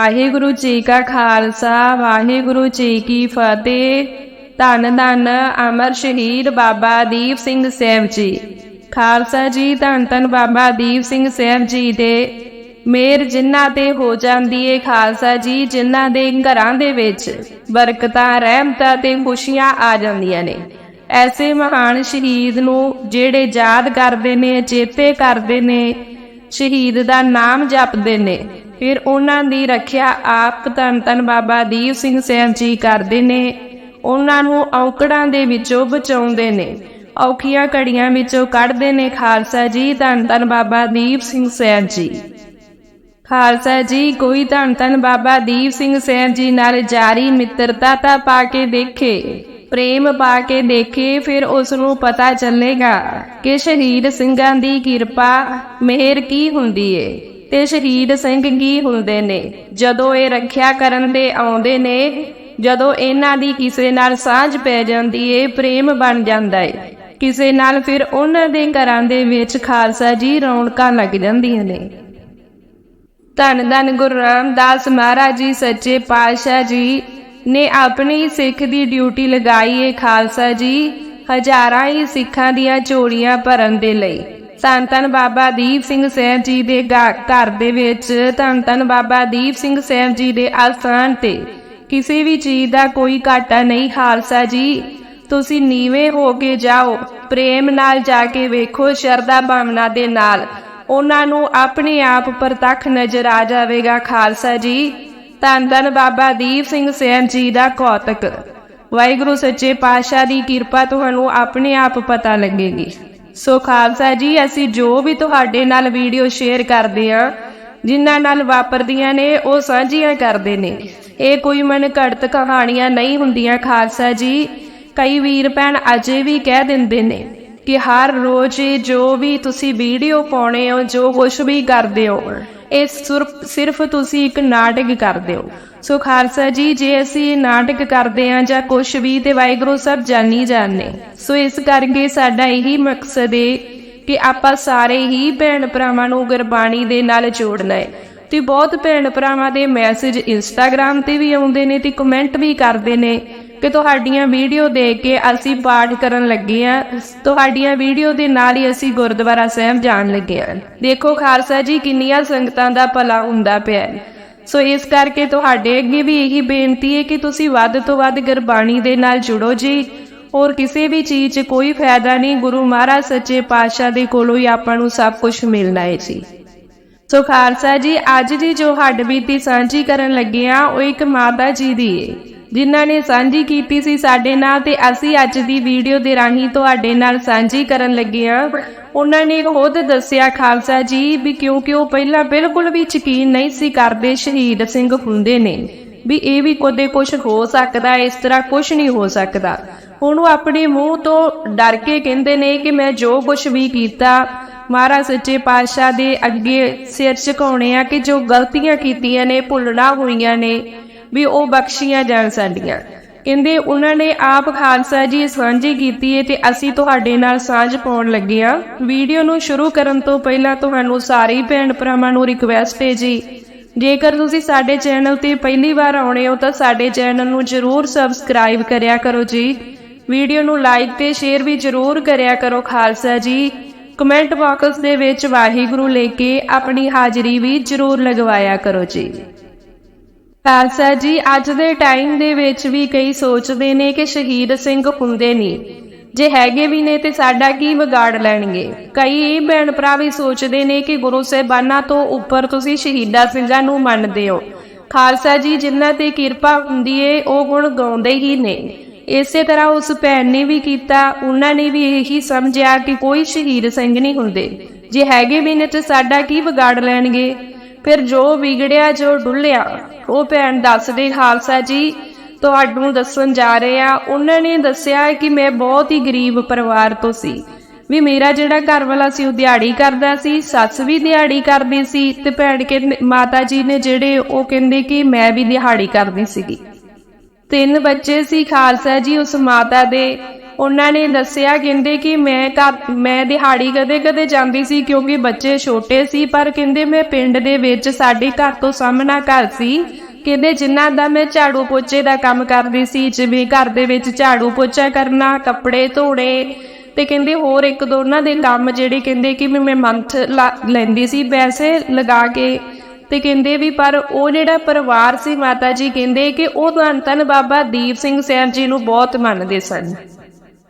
ਵਾਹਿਗੁਰੂ ਜੀ ਕਾ ਖਾਲਸਾ, ਵਾਹਿਗੁਰੂ ਜੀ ਕੀ ਫਤਿਹ। ਧੰਨ ਧੰਨ ਅਮਰ ਸ਼ਹੀਦ ਬਾਬਾ ਦੀਪ ਸਿੰਘ ਸਾਹਿਬ ਜੀ। ਖਾਲਸਾ ਜੀ, ਧੰਨ ਧੰਨ ਬਾਬਾ ਦੀਪ ਸਿੰਘ ਸਾਹਿਬ ਜੀ ਦੇ। ਮੇਰ ਜਿਨ੍ਹਾਂ ਤੇ ਹੋ ਜਾਂਦੀ ਏ ਖਾਲਸਾ ਜੀ, ਜਿਨ੍ਹਾਂ ਦੇ ਘਰਾਂ ਦੇ ਵਿੱਚ ਬਰਕਤਾਂ, ਰਹਿਮਤਾਂ ਤੇ ਖੁਸ਼ੀਆਂ ਆ ਜਾਂਦੀਆਂ ਨੇ। ਐਸੇ ਮਹਾਨ ਸ਼ਹੀਦ ਨੂੰ ਜਿਹੜੇ ਯਾਦ ਕਰਦੇ ਨੇ, ਚੇਤੇ ਕਰਦੇ ਨੇ, ਸ਼ਹੀਦ ਦਾ ਨਾਮ ਜਪਦੇ ਨੇ। ਫਿਰ ਉਹਨਾਂ ਦੀ ਰੱਖਿਆ ਆਪ ਧੰਨ ਧੰਨ ਬਾਬਾ ਦੀਪ ਸਿੰਘ ਸਾਹਿਬ ਜੀ ਕਰਦੇ ਨੇ। ਉਹਨਾਂ ਨੂੰ ਔਕੜਾਂ ਦੇ ਵਿੱਚੋਂ ਬਚਾਉਂਦੇ ਨੇ। ਔਖੀਆਂ ਘੜੀਆਂ ਵਿੱਚੋਂ ਕੱਢਦੇ ਨੇ ਖਾਲਸਾ ਜੀ, ਧੰਨ ਧੰਨ ਬਾਬਾ ਦੀਪ ਸਿੰਘ ਸਾਹਿਬ ਜੀ। ਖਾਲਸਾ ਜੀ, ਕੋਈ ਧੰਨ ਧੰਨ ਬਾਬਾ ਦੀਪ ਸਿੰਘ ਸਾਹਿਬ ਜੀ ਨਾਲ ਜਾਰੀ ਮਿੱਤਰਤਾ ਤਾਂ ਪਾ ਕੇ ਦੇਖੇ। ਪ੍ਰੇਮ ਪਾ ਕੇ ਦੇਖੇ, ਫਿਰ ਉਸ ਨੂੰ ਪਤਾ ਚੱਲੇਗਾ ਕਿ ਸ਼ਹੀਦ ਸਿੰਘਾਂ ਦੀ ਕਿਰਪਾ, ਮਿਹਰ ਕੀ ਹੁੰਦੀ ਏ? ਤੇ ਸ਼ਹੀਦ ਸਿੰਘ ਕੀ ਹੁੰਦੇ ਨੇ? ਜਦੋਂ ਇਹ ਰੱਖਿਆ ਕਰਨ ਦੇ ਆਉਂਦੇ ਨੇ, ਜਦੋਂ ਇਹਨਾਂ ਦੀ ਕਿਸੇ ਨਾਲ ਸਾਂਝ ਪੈ ਜਾਂਦੀ ਏ, ਪ੍ਰੇਮ ਬਣ ਜਾਂਦਾ ਏ। ਕਿਸੇ ਨਾਲ ਫਿਰ ਉਹਨਾਂ ਦੇ ਘਰਾਂ ਦੇ ਵਿੱਚ ਖਾਲਸਾ ਜੀ ਰੌਣਕਾਂ ਲੱਗ ਜਾਂਦੀਆਂ ਨੇ। ਧੰਨ ਧੰਨ ਗੁਰੂ ਰਾਮਦਾਸ ਮਹਾਰਾਜ ਜੀ, ਸੱਚੇ ਪਾਤਸ਼ਾਹ ਜੀ ਨੇ ਆਪਣੀ ਸਿੱਖ ਦੀ ਡਿਊਟੀ ਲਗਾਈ ਏ ਖਾਲਸਾ ਜੀ, ਹਜ਼ਾਰਾਂ ਹੀ ਸਿੱਖਾਂ ਦੀਆਂ ਝੋਲੀਆਂ ਭਰਨ ਦੇ ਲਈ। ਧੰਨ ਧੰਨ ਬਾਬਾ ਦੀਪ ਸਿੰਘ ਸਾਹਿਬ ਜੀ ਦੇ ਗਾ- ਘਰ ਦੇ ਵਿੱਚ, ਧੰਨ ਧੰਨ ਬਾਬਾ ਦੀਪ ਸਿੰਘ ਸਾਹਿਬ ਜੀ ਦੇ ਆਸਥਾਨ ਤੇ। ਕਿਸੇ ਵੀ ਚੀਜ਼ ਦਾ ਕੋਈ ਘਾਟਾ ਨਹੀਂ, ਖਾਲਸਾ ਜੀ। ਤੁਸੀਂ ਨੀਵੇਂ ਹੋ ਕੇ ਜਾਓ, ਪ੍ਰੇਮ ਨਾਲ ਜਾ ਕੇ ਵੇਖੋ, ਸ਼ਰਧਾ ਭਾਵਨਾ ਦੇ ਨਾਲ। ਉਹਨਾਂ ਨੂੰ ਆਪਣੇ ਆਪ ਪ੍ਰਤੱਖ ਨਜ਼ਰ ਆ ਜਾਵੇਗਾ, ਖਾਲਸਾ ਜੀ। ਧੰਨ ਧੰਨ ਬਾਬਾ ਦੀਪ ਸਿੰਘ ਸੈਨ ਜੀ ਦਾ ਕੌਤਕ। ਵਾਹਿਗੁਰੂ ਸੱਚੇ ਪਾਤਸ਼ਾਹ ਦੀ ਕਿਰਪਾ ਤੁਹਾਨੂੰ ਆਪਣੇ ਆਪ ਪਤਾ ਲੱਗੇਗੀ। ਸੋ ਖਾਲਸਾ ਜੀ, ਅਸੀਂ ਜੋ ਵੀ ਤੁਹਾਡੇ ਨਾਲ ਵੀਡੀਓ ਸ਼ੇਅਰ ਕਰਦੇ ਹਾਂ, ਜਿਨ੍ਹਾਂ ਨਾਲ ਵਾਪਰਦੀਆਂ ਨੇ, ਉਹ ਸਾਂਝੀਆਂ ਕਰਦੇ ਨੇ। ਇਹ ਕੋਈ ਮਨ ਘੜਤ ਕਹਾਣੀਆਂ ਨਹੀਂ ਹੁੰਦੀਆਂ, ਖਾਲਸਾ ਜੀ। ਕਈ ਵੀਰ ਭੈਣ ਅਜੇ ਵੀ ਕਹਿ ਦਿੰਦੇ ਨੇ ਕਿ ਹਰ ਰੋਜ਼ ਜੋ ਵੀ ਤੁਸੀਂ ਵੀਡੀਓ ਪਾਉਣੇ ਹੋ, ਜੋ ਕੁਝ ਵੀ ਕਰਦੇ ਹੋ, ਇਹ ਸਿਰਫ ਸਿਰਫ ਤੁਸੀਂ ਇੱਕ ਨਾਟਕ ਕਰਦੇ ਹੋ। ਸੋ ਖਾਲਸਾ ਜੀ, ਜੇ ਅਸੀਂ ਨਾਟਕ ਕਰਦੇ ਹਾਂ ਜਾਂ ਕੁਝ ਵੀ, ਤੇ ਵਾਹਿਗੁਰੂ ਸਭ ਜਾਣੀ ਜਾਣਨੇ ਸੋ ਇਸ ਕਰਕੇ ਸਾਡਾ ਇਹੀ ਮਕਸਦ ਏ ਕਿ ਆਪਾਂ ਸਾਰੇ ਹੀ ਭੈਣ ਭਰਾਵਾਂ ਨੂੰ ਗੁਰਬਾਣੀ ਦੇ ਨਾਲ ਜੋੜਨਾ ਹੈ ਤੇ ਬਹੁਤ ਭੈਣ ਭਰਾਵਾਂ ਦੇ ਮੈਸੇਜ ਇੰਸਟਾਗ੍ਰam ਤੇ ਵੀ ਆਉਂਦੇ ਨੇ ਤੇ ਕਮੈਂਟ ਵੀ ਕਰਦੇ ਨੇ ਕਿ ਤੁਹਾਡੀਆਂ ਵੀਡੀਓ ਦੇਖ ਕੇ ਅਸੀਂ ਪਾਠ ਕਰਨ ਲੱਗੇ ਆ ਤੁਹਾਡੀਆਂ ਵੀਡੀਓ ਦੇ ਨਾਲ ਹੀ ਅਸੀਂ ਗੁਰਦੁਆਰਾ ਸਾਹਿਬ ਜਾਣ ਲੱਗੇ ਆ ਦੇਖੋ ਖਾਲਸਾ ਜੀ, ਕਿੰਨੀਆਂ ਸੰਗਤਾਂ ਦਾ ਭਲਾ ਹੁੰਦਾ ਪਿਆ ਹੈ। ਸੋ ਇਸ ਕਰਕੇ ਤੁਹਾਡੇ ਅੱਗੇ ਵੀ ਇਹੀ ਬੇਨਤੀ ਹੈ ਕਿ ਤੁਸੀਂ ਵੱਧ ਤੋਂ ਵੱਧ ਗੁਰਬਾਣੀ ਦੇ ਨਾਲ ਜੁੜੋ ਜੀ। ਹੋਰ ਕਿਸੇ ਵੀ ਚੀਜ਼ 'ਚ ਕੋਈ ਫਾਇਦਾ ਨਹੀਂ, ਗੁਰੂ ਮਹਾਰਾਜ ਸੱਚੇ ਪਾਤਸ਼ਾਹ ਦੇ ਕੋਲੋਂ ਹੀ ਆਪਾਂ ਨੂੰ ਸਭ ਕੁਝ ਮਿਲਣਾ ਹੈ ਜੀ। ਸੋ ਖਾਲਸਾ ਜੀ, ਅੱਜ ਦੀ ਜੋ ਹੱਡ ਬੀਤੀ ਸਾਂਝੀ ਕਰਨ ਲੱਗੇ ਆ ਉਹ ਇੱਕ ਮਾਤਾ ਜੀ ਦੀ ਏ ਜਿਨ੍ਹਾਂ ਨੇ ਸਾਂਝੀ ਕੀਤੀ ਸੀ ਸਾਡੇ ਨਾਲ ਤੇ ਅਸੀਂ ਅੱਜ ਦੀ ਵੀਡੀਓ ਦੇ ਰਾਹੀਂ ਤੁਹਾਡੇ ਨਾਲ ਸਾਂਝੀ ਕਰਨ ਲੱਗੇ ਆ ਉਹਨਾਂ ਨੇ ਖੁਦ ਦੱਸਿਆ, ਖਾਲਸਾ ਜੀ, ਵੀ ਕਿਉਂਕਿ ਉਹ ਪਹਿਲਾਂ ਬਿਲਕੁਲ ਵੀ ਯਕੀਨ ਨਹੀਂ ਸੀ ਕਰਦੇ ਸ਼ਹੀਦ ਸਿੰਘ ਹੁੰਦੇ ਨੇ। ਵੀ ਇਹ ਵੀ ਕਦੇ ਕੁਝ ਹੋ ਸਕਦਾ, ਇਸ ਤਰ੍ਹਾਂ ਕੁਝ ਨਹੀਂ ਹੋ ਸਕਦਾ। ਹੁਣ ਉਹ ਆਪਣੇ ਮੂੰਹ ਤੋਂ ਡਰ ਕੇ ਕਹਿੰਦੇ ਨੇ ਕਿ ਮੈਂ ਜੋ ਕੁਝ ਵੀ ਕੀਤਾ, ਮਹਾਰਾਜ ਸੱਚੇ ਪਾਤਸ਼ਾਹ ਦੇ ਅੱਗੇ ਸਿਰ ਝੁਕਾਉਣੇ ਆ ਕਿ ਜੋ ਗਲਤੀਆਂ ਕੀਤੀਆਂ ਨੇ, ਭੁੱਲਣਾ ਹੋਈਆਂ ਨੇ। ਵੀ ਉਹ ਬਖਸ਼ੀਆਂ ਜਾਣ ਸਾਡੀਆਂ। ਕਹਿੰਦੇ, ਉਹਨਾਂ ਨੇ ਆਪ ਖਾਲਸਾ ਜੀ ਸਾਂਝੀ ਕੀਤੀ ਹੈ ਤੇ ਅਸੀਂ ਤੁਹਾਡੇ ਨਾਲ ਸਾਂਝ ਪਾਉਣ ਲੱਗੇ ਆ। ਵੀਡੀਓ ਨੂੰ ਸ਼ੁਰੂ ਕਰਨ ਤੋਂ ਪਹਿਲਾਂ ਤੁਹਾਨੂੰ ਸਾਰੇ ਭੈਣ ਭਰਾਵਾਂ ਨੂੰ ਰਿਕਵੈਸਟ ਹੈ ਜੀ। ਜੇਕਰ ਤੁਸੀਂ ਸਾਡੇ ਚੈਨਲ ਤੇ ਪਹਿਲੀ ਵਾਰ ਆਉਣੇ ਹੋ ਤਾਂ ਸਾਡੇ ਚੈਨਲ ਨੂੰ ਜਰੂਰ ਸਬਸਕ੍ਰਾਈਬ ਕਰਿਆ ਕਰੋ ਜੀ। ਵੀਡੀਓ ਨੂੰ ਲਾਈਕ ਤੇ ਸ਼ੇਅਰ ਵੀ ਜਰੂਰ ਕਰਿਆ ਕਰੋ ਖਾਲਸਾ ਜੀ। ਕਮੈਂਟ ਬਾਕਸ ਦੇ ਵਿੱਚ ਵਾਹਿਗੁਰੂ ਲੈ ਕੇ ਆਪਣੀ ਹਾਜ਼ਰੀ ਵੀ ਜਰੂਰ ਲਗਵਾਇਆ ਕਰੋ ਜੀ। ਖਾਲਸਾ ਜੀ, ਅੱਜ ਦੇ ਟਾਈਮ ਦੇ ਵਿੱਚ ਵੀ ਕਈ ਸੋਚਦੇ ਨੇ ਕਿ ਸ਼ਹੀਦ ਸਿੰਘ ਹੁੰਦੇ ਨਹੀਂ ਜੇ ਹੈਗੇ ਵੀ ਨੇ ਤੇ ਸਾਡਾ ਕੀ ਵਿਗਾੜ ਲੈਣਗੇ? ਕਈ ਇਹ ਭੈਣ ਭਰਾ ਵੀ ਸੋਚਦੇ ਨੇ ਕਿ ਗੁਰੂ ਸਾਹਿਬਾਨਾਂ ਤੋਂ ਉੱਪਰ ਤੁਸੀਂ ਸ਼ਹੀਦਾਂ ਸਿੰਘਾਂ ਨੂੰ ਮੰਨਦੇ ਹੋ। ਖਾਲਸਾ ਜੀ, ਜਿਨ੍ਹਾਂ ਤੇ ਕਿਰਪਾ ਹੁੰਦੀ ਏ, ਉਹ ਗੁਣ ਗਾਉਂਦੇ ਹੀ ਨੇ। ਇਸੇ ਤਰ੍ਹਾਂ ਉਸ ਭੈਣ ਨੇ ਵੀ ਕੀਤਾ, ਉਹਨਾਂ ਨੇ ਵੀ ਇਹੀ ਸਮਝਿਆ ਕਿ ਕੋਈ ਸ਼ਹੀਦ ਸਿੰਘ ਨਹੀਂ ਹੁੰਦੇ। ਜੇ ਹੈਗੇ ਵੀ ਨੇ ਤੇ ਸਾਡਾ ਕੀ ਵਿਗਾੜ ਲੈਣਗੇ? ਫਿਰ ਜੋ ਵਿਗੜਿਆ, ਜੋ ਡੁੱਲਿਆ, ਉਹ ਭੈਣ ਦੱਸਦੇ, ਖਾਲਸਾ ਜੀ, ਤੁਹਾਨੂੰ ਦੱਸਣ ਜਾ ਰਹੇ ਆ ਉਹਨਾਂ ਨੇ ਦੱਸਿਆ ਕਿ ਮੈਂ ਬਹੁਤ ਹੀ ਗਰੀਬ ਪਰਿਵਾਰ ਤੋਂ ਸੀ। ਵੀ ਮੇਰਾ ਜਿਹੜਾ ਘਰ ਵਾਲਾ ਸੀ, ਉਹ ਦਿਹਾੜੀ ਕਰਦਾ ਸੀ, ਸੱਸ ਵੀ ਦਿਹਾੜੀ ਕਰਦੀ ਸੀ ਤੇ ਭੈਣ ਕਹਿੰਦੇ ਮਾਤਾ ਜੀ ਨੇ ਜਿਹੜੇ ਉਹ ਕਹਿੰਦੇ ਕਿ ਮੈਂ ਵੀ ਦਿਹਾੜੀ ਕਰਦੀ ਸੀਗੀ। ਤਿੰਨ ਬੱਚੇ ਸੀ ਖਾਲਸਾ ਜੀ ਉਸ ਮਾਤਾ ਦੇ। ਉਹਨਾਂ ਨੇ ਦੱਸਿਆ, ਕਹਿੰਦੇ ਕਿ ਮੈਂ ਘਰ ਮੈਂ ਦਿਹਾੜੀ ਕਦੇ-ਕਦੇ ਜਾਂਦੀ ਸੀ ਕਿਉਂਕਿ ਬੱਚੇ ਛੋਟੇ ਸੀ, ਪਰ ਕਹਿੰਦੇ ਮੈਂ ਪਿੰਡ ਦੇ ਵਿੱਚ ਸਾਡੇ ਘਰ ਤੋਂ ਸਾਹਮਣਾ ਘਰ ਸੀ। ਕਹਿੰਦੇ ਜਿਨ੍ਹਾਂ ਦਾ ਮੈਂ ਝਾੜੂ ਪੋਚੇ ਦਾ ਕੰਮ ਕਰਦੀ ਸੀ, ਜਿਵੇਂ ਘਰ ਦੇ ਵਿੱਚ ਝਾੜੂ ਪੋਚਾ ਕਰਨਾ, ਕੱਪੜੇ ਧੋਣੇ ਤੇ ਕਹਿੰਦੇ ਹੋਰ ਇੱਕ ਦੋ ਉਹਨਾਂ ਦੇ ਕੰਮ ਜਿਹੜੇ ਕਹਿੰਦੇ ਕਿ ਵੀ ਮੈਂ ਮੰਥ ਲੈਂਦੀ ਸੀ, ਪੈਸੇ ਲਗਾ ਕੇ ਤੇ ਕਹਿੰਦੇ ਵੀ ਪਰ ਉਹ ਜਿਹੜਾ ਪਰਿਵਾਰ ਸੀ ਮਾਤਾ ਜੀ, ਕਹਿੰਦੇ ਕਿ ਉਹ ਧੰਨ ਧੰਨ ਬਾਬਾ ਦੀਪ ਸਿੰਘ ਸੈਨ ਜੀ ਨੂੰ ਬਹੁਤ ਮੰਨਦੇ ਸਨ।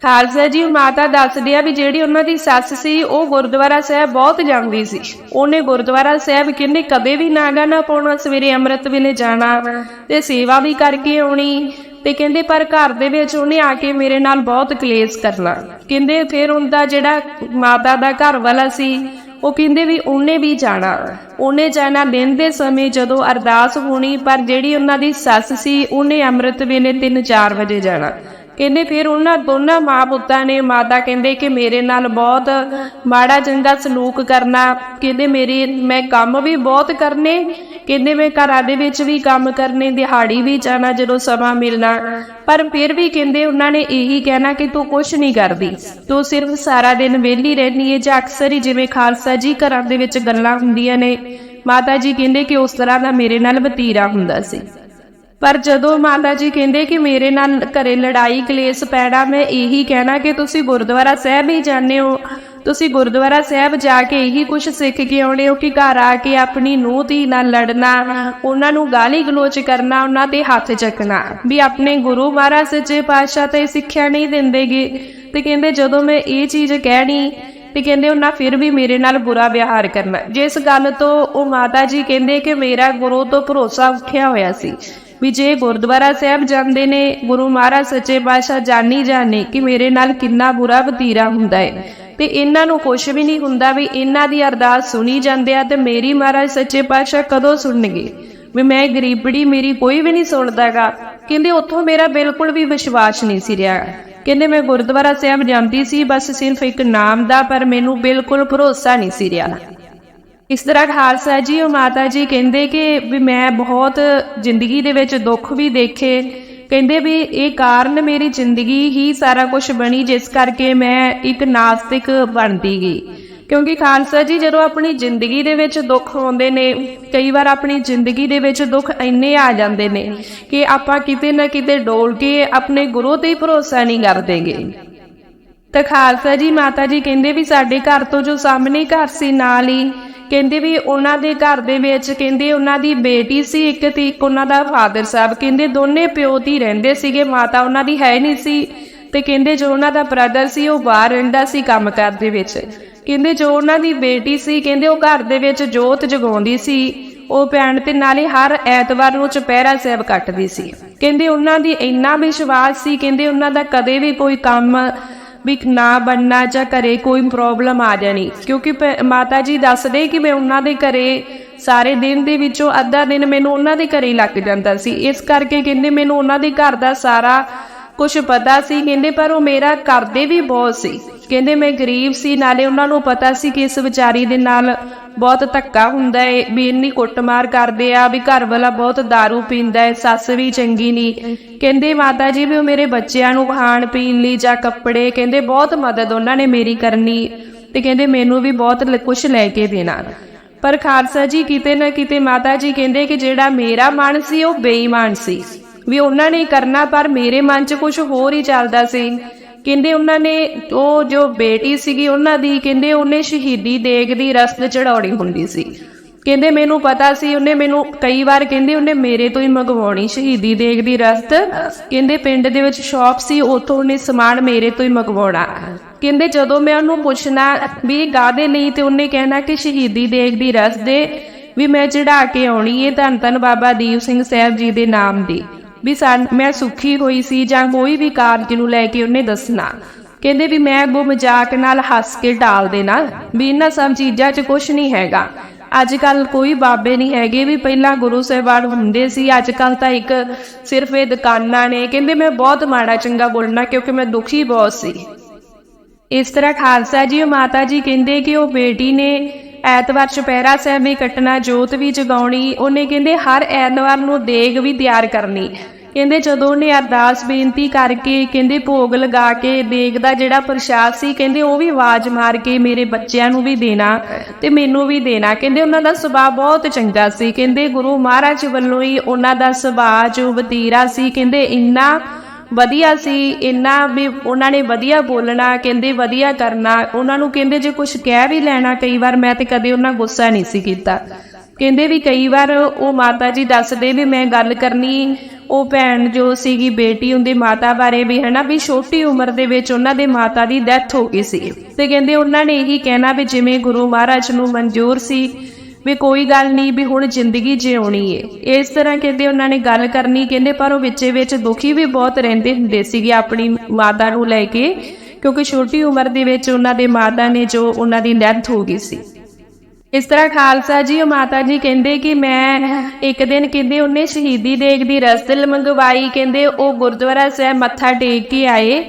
ਖਾਲਸਾ ਜੀ, ਮਾਤਾ ਦੱਸਦੇ ਆ ਵੀ ਜਿਹੜੀ ਉਹਨਾਂ ਦੀ ਸੱਸ ਸੀ, ਉਹ ਗੁਰਦੁਆਰਾ ਸਾਹਿਬ ਬਹੁਤ ਜਾਂਦੀ ਸੀ। ਉਹਨੇ ਗੁਰਦੁਆਰਾ ਸਾਹਿਬ ਕਹਿੰਦੇ ਕਦੇ ਵੀ ਨਾਗਾ ਨਾ ਪਾਉਣਾ, ਸਵੇਰੇ ਅੰਮ੍ਰਿਤ ਵੇਲੇ ਜਾਣਾ ਤੇ ਸੇਵਾ ਵੀ ਕਰਕੇ ਆਉਣੀ ਤੇ ਕਹਿੰਦੇ ਪਰ ਘਰ ਦੇ ਵਿੱਚ ਉਹਨੇ ਆ ਕੇ ਮੇਰੇ ਨਾਲ ਬਹੁਤ ਕਲੇਸ਼ ਕਰਨਾ। ਕਹਿੰਦੇ ਫਿਰ ਉਹਦਾ ਜਿਹੜਾ ਮਾਤਾ ਦਾ ਘਰ ਵਾਲਾ ਸੀ, ਉਹ ਕਹਿੰਦੇ ਵੀ ਉਹਨੇ ਵੀ ਜਾਣਾ। ਉਹਨੇ ਜਾਣਾ ਦਿਨ ਦੇ ਸਮੇਂ ਜਦੋਂ ਅਰਦਾਸ ਹੋਣੀ, ਪਰ ਜਿਹੜੀ ਉਹਨਾਂ ਦੀ ਸੱਸ ਸੀ, ਉਹਨੇ ਅੰਮ੍ਰਿਤ ਵੇਲੇ 3-4 ਵਜੇ ਜਾਣਾ। ਕਹਿੰਦੇ ਫਿਰ ਉਹਨਾਂ ਦੋਨਾਂ ਮਾਂ ਪੁੱਤਾਂ ਨੇ ਮਾਤਾ ਕਹਿੰਦੇ ਕਿ ਮੇਰੇ ਨਾਲ ਬਹੁਤ ਮਾੜਾ ਚੰਗਾ ਸਲੂਕ ਕਰਨਾ, ਕਹਿੰਦੇ ਮੇਰੀ, ਮੈਂ ਕੰਮ ਵੀ ਬਹੁਤ ਕਰਨੇ, ਕਹਿੰਦੇ ਮੈਂ ਘਰਾਂ ਦੇ ਵਿੱਚ ਵੀ ਕੰਮ ਕਰਨੇ, ਦਿਹਾੜੀ ਵੀ ਜਾਣਾ ਜਦੋਂ ਸਮਾਂ ਮਿਲਣਾ। ਪਰ ਫਿਰ ਵੀ ਕਹਿੰਦੇ ਉਹਨਾਂ ਨੇ ਇਹੀ ਕਹਿਣਾ ਕਿ ਤੂੰ ਕੁਝ ਨਹੀਂ ਕਰਦੀ। ਤੂੰ ਸਿਰਫ ਸਾਰਾ ਦਿਨ ਵਿਹਲੀ ਰਹਿਣੀ ਹੈ ਜਾਂ ਅਕਸਰ ਹੀ ਜਿਵੇਂ ਖਾਲਸਾ ਜੀ ਘਰਾਂ ਦੇ ਵਿੱਚ ਗੱਲਾਂ ਹੁੰਦੀਆਂ ਨੇ। ਮਾਤਾ ਜੀ ਕਹਿੰਦੇ ਕਿ ਉਸ ਤਰ੍ਹਾਂ ਦਾ ਮੇਰੇ ਨਾਲ ਵਤੀਰਾ ਹੁੰਦਾ ਸੀ। ਪਰ ਜਦੋਂ ਮਾਤਾ ਜੀ ਕਹਿੰਦੇ ਕਿ ਮੇਰੇ ਨਾਲ ਘਰੇ ਲੜਾਈ ਕਲੇਸ਼ ਪੈਣਾ, ਮੈਂ ਇਹੀ ਕਹਿਣਾ ਕਿ ਤੁਸੀਂ ਗੁਰਦੁਆਰਾ ਸਾਹਿਬ ਹੀ ਜਾਂਦੇ ਹੋ। ਤੁਸੀਂ ਗੁਰਦੁਆਰਾ ਸਾਹਿਬ ਜਾ ਕੇ ਇਹੀ ਕੁਝ ਸਿੱਖ ਕੇ ਆਉਣੇ ਹੋ ਕਿ ਘਰ ਆ ਕੇ ਆਪਣੀ ਨੂੰਹ ਧੀ ਨਾਲ ਲੜਨਾ, ਉਹਨਾਂ ਨੂੰ ਗਾਲੀ ਗਲੋਚ ਕਰਨਾ, ਉਹਨਾਂ ਤੇ ਹੱਥ ਚੱਕਣਾ। ਵੀ ਆਪਣੇ ਗੁਰੂ ਮਹਾਰਾਜ ਸੱਚੇ ਪਾਤਸ਼ਾਹ ਤੇ ਸਿੱਖਿਆ ਨਹੀਂ ਦਿੰਦੇਗੇ। ਤੇ ਕਹਿੰਦੇ ਜਦੋਂ ਮੈਂ ਇਹ ਚੀਜ਼ ਕਹਿਣੀ, ਤੇ ਕਹਿੰਦੇ ਉਹਨਾਂ ਫਿਰ ਵੀ ਮੇਰੇ ਨਾਲ ਬੁਰਾ ਵਿਹਾਰ ਕਰਨਾ। ਜਿਸ ਗੱਲ ਤੋਂ ਉਹ ਮਾਤਾ ਜੀ ਕਹਿੰਦੇ ਕਿ ਮੇਰਾ ਗੁਰੂ ਤੋਂ ਭਰੋਸਾ ਉੱਠਿਆ ਹੋਇਆ ਸੀ। ਵੀ ਜੇ ਗੁਰਦੁਆਰਾ ਸਾਹਿਬ ਜਾਂਦੇ ਨੇ, ਗੁਰੂ ਮਹਾਰਾਜ ਸੱਚੇ ਪਾਤਸ਼ਾਹ ਜਾਣੀ ਜਾਣੇ ਕਿ ਮੇਰੇ ਨਾਲ ਕਿੰਨਾ ਬੁਰਾ ਵਤੀਰਾ ਹੁੰਦਾ ਹੈ। ਤੇ ਇਹਨਾਂ ਨੂੰ ਕੁਝ ਵੀ ਨਹੀਂ ਹੁੰਦਾ ਵੀ ਇਹਨਾਂ ਦੀ ਅਰਦਾਸ ਸੁਣੀ ਜਾਂਦੇ ਆ ਤੇ ਮੇਰੀ ਮਹਾਰਾਜ ਸੱਚੇ ਪਾਤਸ਼ਾਹ ਕਦੋਂ ਸੁਣਨਗੇ? ਵੀ ਮੈਂ ਗਰੀਬੜੀ ਮੇਰੀ ਕੋਈ ਵੀ ਨਹੀਂ ਸੁਣਦਾਗਾ ਕਹਿੰਦੇ ਉੱਥੋਂ ਮੇਰਾ ਬਿਲਕੁਲ ਵੀ ਵਿਸ਼ਵਾਸ ਨਹੀਂ ਸੀ ਰਿਹਾ। ਕਹਿੰਦੇ ਮੈਂ ਗੁਰਦੁਆਰਾ ਸਾਹਿਬ ਜਾਂਦੀ ਸੀ, ਬਸ ਸਿਰਫ ਇੱਕ ਨਾਮ ਦਾ, ਪਰ ਮੈਨੂੰ ਬਿਲਕੁਲ ਭਰੋਸਾ ਨਹੀਂ ਸੀ ਰਿਹਾ। ਇਸ ਤਰ੍ਹਾਂ ਖਾਲਸਾ ਜੀ ਉਹ ਮਾਤਾ ਜੀ ਕਹਿੰਦੇ ਕਿ ਵੀ ਮੈਂ ਬਹੁਤ ਜ਼ਿੰਦਗੀ ਦੇ ਵਿੱਚ ਦੁੱਖ ਵੀ ਦੇਖੇ। ਕਹਿੰਦੇ ਵੀ ਇਹ ਕਾਰਨ ਮੇਰੀ ਜ਼ਿੰਦਗੀ ਹੀ ਸਾਰਾ ਕੁਝ ਬਣੀ, ਜਿਸ ਕਰਕੇ ਮੈਂ ਇੱਕ ਨਾਸਤਿਕ ਬਣਦੀ ਗਈ। ਕਿਉਂਕਿ ਖਾਲਸਾ ਜੀ ਜਦੋਂ ਆਪਣੀ ਜ਼ਿੰਦਗੀ ਦੇ ਵਿੱਚ ਦੁੱਖ ਆਉਂਦੇ ਨੇ, ਕਈ ਵਾਰ ਆਪਣੀ ਜ਼ਿੰਦਗੀ ਦੇ ਵਿੱਚ ਦੁੱਖ ਇੰਨੇ ਆ ਜਾਂਦੇ ਨੇ ਕਿ ਆਪਾਂ ਕਿਤੇ ਨਾ ਕਿਤੇ ਡੋਲ ਕੇ ਆਪਣੇ ਗੁਰੂ ਤੇ ਭਰੋਸਾ ਨਹੀਂ ਕਰਦੇਗੇ। ਤਾਂ ਖਾਲਸਾ ਜੀ ਮਾਤਾ ਜੀ ਕਹਿੰਦੇ ਵੀ ਸਾਡੇ ਘਰ ਤੋਂ ਜੋ ਸਾਹਮਣੇ ਘਰ ਸੀ, ਨਾਲ ਹੀ ਕਹਿੰਦੇ ਵੀ ਉਹਨਾਂ ਦੇ ਘਰ ਦੇ ਵਿੱਚ, ਕਹਿੰਦੇ ਉਹਨਾਂ ਦੀ ਬੇਟੀ ਸੀ ਇੱਕ ਤੇ ਇੱਕ ਉਹਨਾਂ ਦਾ ਫਾਦਰ ਸਾਹਿਬ। ਕਹਿੰਦੇ ਦੋਨੇ ਪਿਓ ਦੀ ਰਹਿੰਦੇ ਸੀਗੇ, ਮਾਤਾ ਉਹਨਾਂ ਦੀ ਹੈ ਨਹੀਂ ਸੀ। ਤੇ ਕਹਿੰਦੇ ਜੋ ਉਹਨਾਂ ਦਾ ਬ੍ਰਦਰ ਸੀ, ਉਹ ਬਾਹਰ ਰਹਿੰਦਾ ਸੀ ਕੰਮ ਕਰਦੇ ਵਿੱਚ। ਕਹਿੰਦੇ ਜੋ ਉਹਨਾਂ ਦੀ ਬੇਟੀ ਸੀ, ਕਹਿੰਦੇ ਉਹ ਘਰ ਦੇ ਵਿੱਚ ਜੋਤ ਜਗਾਉਂਦੀ ਸੀ। ਉਹ ਭੈਣ ਤੇ ਨਾਲੇ ਹਰ ਐਤਵਾਰ ਨੂੰ ਚੁਪਹਿਰਾ ਸਾਹਿਬ ਕੱਟਦੀ ਸੀ। ਕਹਿੰਦੇ ਉਹਨਾਂ ਦੀ ਇੰਨਾ ਵਿਸ਼ਵਾਸ ਸੀ, ਕਹਿੰਦੇ ਉਹਨਾਂ ਦਾ ਕਦੇ ਵੀ ਕੋਈ ਕੰਮ ਵੀ ਨਾ ਬਣਨਾ ਜਾਂ ਘਰੇ ਕੋਈ ਪ੍ਰੋਬਲਮ ਆ ਜਾਣੀ। ਕਿਉਂਕਿ ਮਾਤਾ ਜੀ ਦੱਸਦੇ ਕਿ ਮੈਂ ਉਹਨਾਂ ਦੇ ਘਰੇ ਸਾਰੇ ਦਿਨ ਦੇ ਵਿੱਚੋਂ ਅੱਧਾ ਦਿਨ ਮੈਨੂੰ ਉਹਨਾਂ ਦੇ ਘਰੇ ਲੱਗ ਜਾਂਦਾ ਸੀ। ਇਸ ਕਰਕੇ ਕਹਿੰਦੇ ਮੈਨੂੰ ਉਹਨਾਂ ਦੇ ਘਰ ਦਾ ਸਾਰਾ ਕੁਝ ਪਤਾ ਸੀ। ਕਹਿੰਦੇ ਪਰ ਉਹ ਮੇਰਾ ਕਰਦੇ ਵੀ ਬਹੁਤ ਸੀ। ਕਹਿੰਦੇ, ਮੈਂ ਗਰੀਬ ਸੀ। ਨਾਲੇ ਉਹਨਾਂ ਨੂੰ ਪਤਾ ਸੀ ਕਿ ਇਸ ਵਿਚਾਰੀ ਦੇ ਨਾਲ ਬਹੁਤ ਧੱਕਾ ਹੁੰਦਾ ਏ, ਵੀ ਇੰਨੀ ਕੁੱਟਮਾਰ ਕਰਦੇ ਆ, ਵੀ ਘਰ ਵਾਲਾ ਬਹੁਤ दारू ਪੀਂਦਾ ਏ, ਸੱਸ ਵੀ ਚੰਗੀ ਨਹੀਂ। ਕਹਿੰਦੇ, ਮਾਤਾ ਜੀ, ਵੀ ਉਹ ਮੇਰੇ ਬੱਚਿਆਂ ਨੂੰ ਖਾਣ ਪੀਣ ਲਈ ਜਾਂ ਕੱਪੜੇ, ਕਹਿੰਦੇ, ਬਹੁਤ ਮਦਦ ਉਹਨਾਂ ਨੇ ਮੇਰੀ ਕਰਨੀ। ਤੇ ਕਹਿੰਦੇ, ਮੈਨੂੰ ਵੀ ਬਹੁਤ ਕੁਝ ਲੈ ਕੇ ਦੇਣਾ। ਪਰ ਖਾਲਸਾ ਜੀ ਕਿਤੇ ਨਾ ਕਿਤੇ ਮਾਤਾ ਜੀ ਕਹਿੰਦੇ ਕਿ ਜਿਹੜਾ ਮੇਰਾ ਮਨ ਸੀ, ਉਹ ਬੇਈਮਾਨ ਸੀ। ਵੀ ਉਹਨਾਂ ਨੇ ਕਰਨਾ, ਪਰ ਮੇਰੇ ਮਨ 'ਚ ਕੁਝ ਹੋਰ ਹੀ ਚੱਲਦਾ ਸੀ। ਕਹਿੰਦੇ ਉਹਨਾਂ ਨੇ, ਉਹ ਜੋ ਬੇਟੀ ਸੀਗੀ ਉਹਨਾਂ ਦੀ, ਕਹਿੰਦੇ ਉਹਨੇ ਸ਼ਹੀਦੀ ਦੇਗ ਦੀ ਰਸਤ ਚੜਾਉਣੀ ਹੁੰਦੀ ਸੀ। ਕਹਿੰਦੇ ਮੈਨੂੰ ਪਤਾ ਸੀ, ਉਹਨੇ ਮੈਨੂੰ ਕਈ ਵਾਰ ਕਹਿੰਦੇ ਉਹਨੇ ਮੇਰੇ ਤੋਂ ਹੀ ਮੰਗਵਾਉਣੀ ਸ਼ਹੀਦੀ ਦੇਗ ਦੀ ਰਸਤ। ਕਹਿੰਦੇ ਪਿੰਡ ਦੇ ਵਿੱਚ ਸ਼ਾਪ ਸੀ, ਉੱਥੋਂ ਉਹਨੇ ਸਮਾਨ ਮੇਰੇ ਤੋਂ ਹੀ ਮੰਗਵਾਉਣਾ। ਕਹਿੰਦੇ ਜਦੋਂ ਮੈਂ ਉਹਨੂੰ ਪੁੱਛਣਾ ਵੀ ਇਹ ਗਾਦੇ ਲਈ ਤੇ ਉਹਨੇ ਕਹਿਣਾ ਕਿ ਸ਼ਹੀਦੀ ਦੇਗ ਦੀ ਰਸਤ ਦੇ ਵੀ ਮੈਂ ਚੜਾ ਕੇ ਆਉਣੀ ਏ ਧੰਨ ਧੰਨ ਬਾਬਾ ਦੀਪ ਸਿੰਘ ਸਾਹਿਬ ਜੀ ਦੇ ਨਾਮ ਦੀ। ਵੀ ਮੈਂ ਸੁਖੀ ਹੋਈ ਸੀ ਜਾਂ ਕੋਈ ਵੀ ਕਾਰਜ ਨੂੰ ਲੈ ਕੇ ਉਹਨੇ ਦੱਸਣਾ। ਕਹਿੰਦੇ ਵੀ ਮੈਂ ਅੱਗੋਂ ਮਜ਼ਾਕ ਨਾਲ ਹੱਸ ਕੇ ਢਾਲ ਦੇਣਾ। ਵੀ ਇਹਨਾਂ ਸਭ ਚੀਜ਼ਾਂ 'ਚ ਕੁਝ ਨਹੀਂ ਹੈਗਾ। ਅੱਜ ਕੱਲ ਕੋਈ ਬਾਬੇ ਨਹੀਂ ਹੈਗੇ ਵੀ ਪਹਿਲਾਂ ਗੁਰੂ ਸਾਹਿਬਾਨ ਹੁੰਦੇ ਸੀ। ਅੱਜ ਕੱਲ ਤਾਂ ਇੱਕ ਸਿਰਫ ਇਹ ਦੁਕਾਨਾਂ ਨੇ। ਕਹਿੰਦੇ ਮੈਂ ਬਹੁਤ ਮਾੜਾ ਚੰਗਾ ਬੋਲਣਾ ਕਿਉਂਕਿ ਮੈਂ ਦੁਖੀ ਬਹੁਤ ਸੀ। ਇਸ ਤਰ੍ਹਾਂ ਖਾਲਸਾ ਜੀ ਉਹ ਮਾਤਾ ਜੀ ਕਹਿੰਦੇ ਕਿ ਉਹ ਬੇਟੀ ਨੇ ਐਤਵਾਰ ਚੁਪਹਿਰਾ ਸਾਹਿਬ ਵੀ ਕੱਟਣਾ, ਜੋਤ ਵੀ ਜਗਾਉਣੀ, ਉਹਨੇ ਕਹਿੰਦੇ ਹਰ ਐਤਵਾਰ ਨੂੰ ਦੇਗ ਵੀ ਤਿਆਰ ਕਰਨੀ। ਕਹਿੰਦੇ ਜਦੋਂ ਉਹਨੇ ਅਰਦਾਸ ਬੇਨਤੀ ਕਰਕੇ ਕਹਿੰਦੇ ਭੋਗ ਲਗਾ ਕੇ ਦੇਗ ਦਾ ਜਿਹੜਾ ਪ੍ਰਸ਼ਾਦ ਸੀ, ਕਹਿੰਦੇ ਉਹ ਵੀ ਆਵਾਜ਼ ਮਾਰ ਕੇ ਮੇਰੇ ਬੱਚਿਆਂ ਨੂੰ ਵੀ ਦੇਣਾ ਤੇ ਮੈਨੂੰ ਵੀ ਦੇਣਾ। ਕਹਿੰਦੇ ਉਹਨਾਂ ਦਾ ਸੁਭਾਅ ਬਹੁਤ ਚੰਗਾ ਸੀ। ਕਹਿੰਦੇ ਗੁਰੂ ਮਹਾਰਾਜ ਵੱਲੋਂ ਹੀ ਉਹਨਾਂ ਦਾ ਸੁਭਾਅ ਜੋ ਵਤੀਰਾ ਸੀ, ਕਹਿੰਦੇ ਇੰਨਾ ਵਧੀਆ ਸੀ, ਇੰਨਾ ਵੀ ਉਹਨਾਂ ਨੇ ਵਧੀਆ ਬੋਲਣਾ, ਕਹਿੰਦੇ ਵਧੀਆ ਕਰਨਾ, ਉਹਨਾਂ ਨੂੰ ਕਹਿੰਦੇ ਜੇ ਕੁਝ ਕਹਿ ਵੀ ਲੈਣਾ, ਕਈ ਵਾਰ ਮੈਂ ਤੇ ਕਦੇ ਉਹਨਾਂ ਗੁੱਸਾ ਨਹੀਂ ਸੀ ਕੀਤਾ। ਕਹਿੰਦੇ ਵੀ ਕਈ ਵਾਰ ਉਹ ਮਾਤਾ ਜੀ ਦੱਸਦੇ ਵੀ ਮੈਂ ਗੱਲ ਕਰਨੀ, ਉਹ ਭੈਣ ਜੋ ਸੀਗੀ ਬੇਟੀ ਉਹਦੀ ਮਾਤਾ ਬਾਰੇ ਵੀ ਹਨਾ, ਵੀ ਛੋਟੀ ਉਮਰ ਦੇ ਵਿੱਚ ਉਹਨਾਂ ਦੇ ਮਾਤਾ ਦੀ ਡੈਥ ਹੋ ਗਈ ਸੀ। ਤੇ ਕਹਿੰਦੇ ਉਹਨਾਂ ਨੇ ਇਹੀ ਕਹਿਣਾ ਵੀ ਜਿਵੇਂ ਗੁਰੂ ਮਹਾਰਾਜ ਨੂੰ ਮਨਜ਼ੂਰ ਸੀ ਵੀ ਕੋਈ ਗੱਲ ਨਹੀਂ ਵੀ ਹੁਣ ਜ਼ਿੰਦਗੀ ਜਿਉਣੀ ਏ। ਇਸ ਤਰ੍ਹਾਂ ਕਹਿੰਦੇ ਉਹਨਾਂ ਨੇ ਗੱਲ ਕਰਨੀ, ਕਹਿੰਦੇ ਪਰ ਉਹ ਵਿੱਚੇ ਵਿੱਚ ਦੁਖੀ ਵੀ ਬਹੁਤ ਰਹਿੰਦੇ ਹੁੰਦੇ ਸੀਗੇ ਆਪਣੀ ਮਾਤਾ ਨੂੰ ਲੈ ਕੇ, ਕਿਉਂਕਿ ਛੋਟੀ ਉਮਰ ਦੇ ਵਿੱਚ ਉਹਨਾਂ ਦੇ ਮਾਤਾ ਨੇ ਜੋ ਉਹਨਾਂ ਦੀ ਡੈਥ ਹੋ ਗਈ ਸੀ। ਇਸ ਤਰ੍ਹਾਂ ਖਾਲਸਾ ਜੀ, ਉਹ ਮਾਤਾ ਜੀ ਕਹਿੰਦੇ ਕਿ ਮੈਂ ਇੱਕ ਦਿਨ ਕਹਿੰਦੇ ਉਹਨੇ ਸ਼ਹੀਦੀ ਦੇਗ ਦੀ ਰਸਦਲ ਮੰਗਵਾਈ, ਕਹਿੰਦੇ ਉਹ ਗੁਰਦੁਆਰਾ ਸਾਹਿਬ ਮੱਥਾ ਟੇਕ ਕੇ ਆਏ।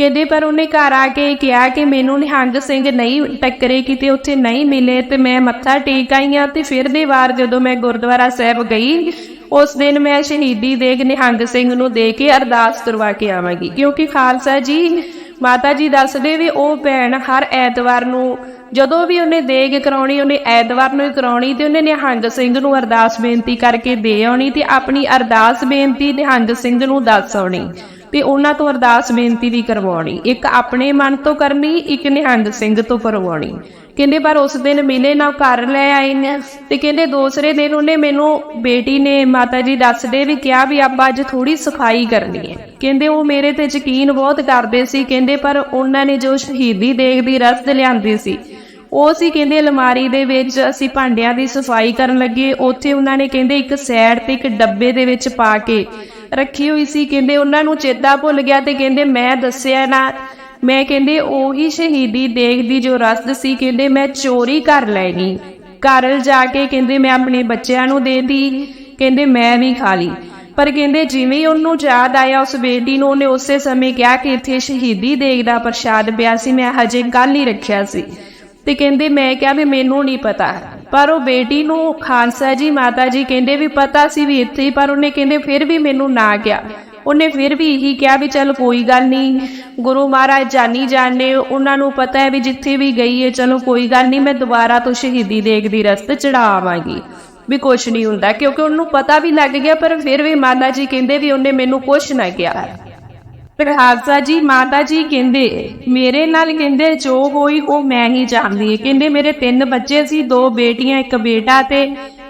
ਕਹਿੰਦੇ, ਪਰ ਉਹਨੇ ਘਰ ਆ ਕੇ ਕਿਹਾ ਕਿ ਮੈਨੂੰ ਨਿਹੰਗ ਸਿੰਘ ਨਹੀਂ ਟੱਕਰੇ ਕਿਤੇ, ਉੱਥੇ ਨਹੀਂ ਮਿਲੇ ਤੇ ਮੈਂ ਮੱਥਾ ਟੇਕ ਆਈ ਹਾਂ ਤੇ ਫਿਰ ਦੇ ਵਾਰ ਜਦੋਂ ਮੈਂ ਗੁਰਦੁਆਰਾ ਸਾਹਿਬ ਗਈ, ਉਸ ਦਿਨ ਮੈਂ ਸ਼ਹੀਦੀ ਦੇਗ ਨਿਹੰਗ ਸਿੰਘ ਨੂੰ ਦੇ ਕੇ ਅਰਦਾਸ ਕਰਵਾ ਕੇ ਆਵਾਂਗੀ। ਕਿਉਂਕਿ ਖਾਲਸਾ ਜੀ, ਮਾਤਾ ਜੀ ਦੱਸਦੇ ਵੀ ਉਹ ਭੈਣ ਹਰ ਐਤਵਾਰ ਨੂੰ ਜਦੋਂ ਵੀ ਉਹਨੇ ਦੇਗ ਕਰਾਉਣੀ, ਉਹਨੇ ਐਤਵਾਰ ਨੂੰ ਹੀ ਕਰਾਉਣੀ ਤੇ ਉਹਨੇ ਨਿਹੰਗ ਸਿੰਘ ਨੂੰ ਅਰਦਾਸ ਬੇਨਤੀ ਕਰਕੇ ਦੇ ਆਉਣੀ ਤੇ ਆਪਣੀ ਅਰਦਾਸ ਬੇਨਤੀ ਨਿਹੰਗ ਸਿੰਘ ਨੂੰ ਦੱਸ ਆਉਣੀ। ਤੇ ਉਹਨਾਂ ਤੋਂ ਅਰਦਾਸ ਬੇਨਤੀ ਵੀ ਕਰਵਾਉਣੀ। ਇੱਕ ਆਪਣੇ ਮਨ ਤੋਂ ਕਰਨੀ, ਇੱਕ ਨਿਹੰਗ ਸਿੰਘ ਤੋਂ ਕਰਵਾਉਣੀ। ਕਹਿੰਦੇ, ਪਰ ਉਸ ਦਿਨ ਮਿਲੇ ਨਾ ਘਰ ਲੈ ਆਏ ਨੇ। ਤੇ ਕਹਿੰਦੇ, ਦੂਸਰੇ ਦਿਨ ਉਹਨੇ ਮੈਨੂੰ ਬੇਟੀ ਨੇ ਮਾਤਾ ਜੀ ਦੱਸਦੇ ਵੀ ਕਿਹਾ ਵੀ ਆਪਾਂ ਅੱਜ ਥੋੜੀ ਸਫ਼ਾਈ ਕਰਨੀ ਹੈ। ਕਹਿੰਦੇ, ਉਹ ਮੇਰੇ ਤੇ ਯਕੀਨ ਬਹੁਤ ਕਰਦੇ ਸੀ। ਕਹਿੰਦੇ, ਪਰ ਉਹਨਾਂ ਨੇ ਜੋ ਸ਼ਹੀਦੀ ਦੇਗ ਦੀ ਰਸਦ ਲਿਆਂਦੀ ਸੀ, ਉਹ ਸੀ ਕਹਿੰਦੇ, ਅਲਮਾਰੀ ਦੇ ਵਿੱਚ ਅਸੀਂ ਭਾਂਡਿਆਂ ਦੀ ਸਫ਼ਾਈ ਕਰਨ ਲੱਗੇ। ਉੱਥੇ ਉਹਨਾਂ ਨੇ ਕਹਿੰਦੇ, ਇੱਕ ਸਾਈਡ ਤੇ ਇੱਕ ਡੱਬੇ ਦੇ ਵਿੱਚ ਪਾ ਕੇ ਰੱਖੀ ਹੋਈ ਸੀ। ਕਹਿੰਦੇ ਉਹਨਾਂ ਨੂੰ ਚੇਤਾ ਭੁੱਲ ਗਿਆ ਤੇ ਕਹਿੰਦੇ, ਮੈਂ ਦੱਸਿਆ ਨਾ। ਮੈਂ ਕਹਿੰਦੇ, ਉਹੀ ਸ਼ਹੀਦੀ ਦੇਗ ਦੀ ਜੋ ਰਸਦ ਸੀ। ਕਹਿੰਦੇ, ਮੈਂ ਚੋਰੀ ਕਰ ਲੈਣੀ। ਘਰ ਜਾ ਕੇ ਕਹਿੰਦੇ, ਮੈਂ ਆਪਣੇ ਬੱਚਿਆਂ ਨੂੰ ਦੇ ਦੀ ਕਹਿੰਦੇ, ਮੈਂ ਵੀ ਖਾ ਲਈ। ਪਰ ਕਹਿੰਦੇ, ਜਿਵੇਂ ਉਹਨੂੰ ਯਾਦ ਆਇਆ, ਉਸ ਬੇਟੀ ਨੂੰ ਉਹਨੇ ਉਸੇ ਸਮੇਂ ਕਿਹਾ ਕਿ ਇੱਥੇ ਸ਼ਹੀਦੀ ਦੇਗ ਦਾ ਪ੍ਰਸ਼ਾਦ ਪਿਆ ਸੀ। ਮੈਂ ਹਜੇ ਕੱਲ ਹੀ ਰੱਖਿਆ ਸੀ। ਤੇ ਕਹਿੰਦੇ, ਮੈਂ ਕਿਹਾ ਵੀ ਮੈਨੂੰ ਨਹੀਂ ਪਤਾ ਪਰ ਉਹ ਬੇਟੀ ਨੂੰ ਖਾਲਸਾ ਜੀ, ਮਾਤਾ ਜੀ ਕਹਿੰਦੇ ਵੀ ਪਤਾ ਸੀ ਵੀ ਇੱਥੇ ਹੀ, ਪਰ ਉਹਨੇ ਕਹਿੰਦੇ ਫਿਰ ਵੀ ਮੈਨੂੰ ਨਾ ਕਿਹਾ। ਉਹਨੇ ਫਿਰ ਵੀ ਇਹੀ ਕਿਹਾ ਵੀ ਚਲ ਕੋਈ ਗੱਲ ਨਹੀਂ, ਗੁਰੂ ਮਹਾਰਾਜ ਜਾਨੀ ਜਾਣਦੇ, ਉਹਨਾਂ ਨੂੰ ਪਤਾ ਹੈ ਵੀ ਜਿੱਥੇ ਵੀ ਗਈ ਹੈ, ਚਲੋ ਕੋਈ ਗੱਲ ਨਹੀਂ, ਮੈਂ ਦੁਬਾਰਾ ਤੋਂ ਸ਼ਹੀਦੀ ਦੇਗ ਦੀ ਚੜਾ ਆਵਾਂਗੀ ਵੀ ਕੁਛ ਨਹੀਂ ਹੁੰਦਾ, ਕਿਉਂਕਿ ਉਹਨੂੰ ਪਤਾ ਵੀ ਲੱਗ ਗਿਆ, ਪਰ ਫਿਰ ਵੀ ਮਾਤਾ ਜੀ ਕਹਿੰਦੇ ਵੀ ਉਹਨੇ ਮੈਨੂੰ ਕੁਛ ਨਾ ਕਿਹਾ। ਫਿਰ ਜੀ, ਮਾਤਾ ਜੀ ਕਹਿੰਦੇ, ਮੇਰੇ ਨਾਲ ਕਹਿੰਦੇ ਜੋ ਹੋਈ, ਉਹ ਮੈਂ ਹੀ ਜਾਣਦੀ ਹੈ। ਕਹਿੰਦੇ ਮੇਰੇ ਤਿੰਨ ਬੱਚੇ ਸੀ, ਦੋ ਬੇਟੀਆਂ, ਇੱਕ ਬੇਟਾ ਤੇ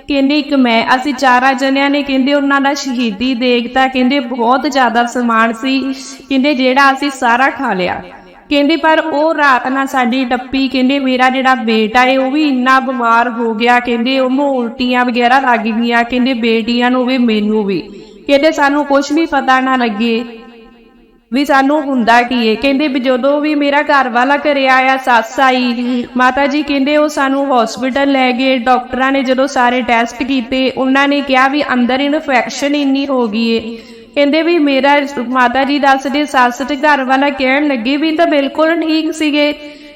ਕਹਿੰਦੇ ਇੱਕ ਮੈਂ। ਅਸੀਂ ਚਾਰਾਂ ਜਣਿਆਂ ਨੇ ਕਹਿੰਦੇ ਉਹਨਾਂ ਦਾ ਸ਼ਹੀਦੀ ਦੇਖਤਾ। ਕਹਿੰਦੇ ਬਹੁਤ ਜ਼ਿਆਦਾ ਸਮਾਨ ਸੀ। ਕਹਿੰਦੇ ਜਿਹੜਾ ਅਸੀਂ ਸਾਰਾ ਖਾ ਲਿਆ। ਕਹਿੰਦੇ ਪਰ ਉਹ ਰਾਤ ਨਾਲ ਸਾਡੀ ਟੱਪੀ, ਕਹਿੰਦੇ ਮੇਰਾ ਜਿਹੜਾ ਬੇਟਾ ਏ, ਉਹ ਵੀ ਇੰਨਾ ਬਿਮਾਰ ਹੋ ਗਿਆ। ਕਹਿੰਦੇ ਉਹਨੂੰ ਉਲਟੀਆਂ ਵਗੈਰਾ ਲੱਗ ਗਈਆਂ। ਕਹਿੰਦੇ ਬੇਟੀਆਂ ਨੂੰ ਵੀ, ਮੈਨੂੰ ਵੀ। ਕਹਿੰਦੇ ਸਾਨੂੰ ਕੁਝ ਵੀ ਪਤਾ ਨਾ ਲੱਗੇ। ਵੀ ਸਾਨੂੰ ਹੁੰਦਾ ਕੀ ਹੈ ਕਹਿੰਦੇ ਵੀ ਜਦੋਂ ਵੀ ਮੇਰਾ ਘਰ ਵਾਲਾ ਘਰੇ ਆਇਆ ਸੱਸ ਆਈ ਮਾਤਾ ਜੀ ਕਹਿੰਦੇ ਉਹ ਸਾਨੂੰ ਹਸਪੀਟਲ ਲੈ ਗਏ ਡਾਕਟਰਾਂ ਨੇ ਜਦੋਂ ਸਾਰੇ ਟੈਸਟ ਕੀਤੇ ਉਹਨਾਂ ਨੇ ਕਿਹਾ ਵੀ ਅੰਦਰ ਇਨਫੈਕਸ਼ਨ ਇੰਨੀ ਹੋ ਗਈ ਏ। ਕਹਿੰਦੇ ਵੀ ਮੇਰਾ ਮਾਤਾ ਜੀ ਦੱਸਦੇ ਸੱਸ ਤੇ ਘਰ ਵਾਲਾ ਕਹਿਣ ਲੱਗੇ ਵੀ ਤਾਂ ਬਿਲਕੁਲ ਠੀਕ ਸੀਗੇ।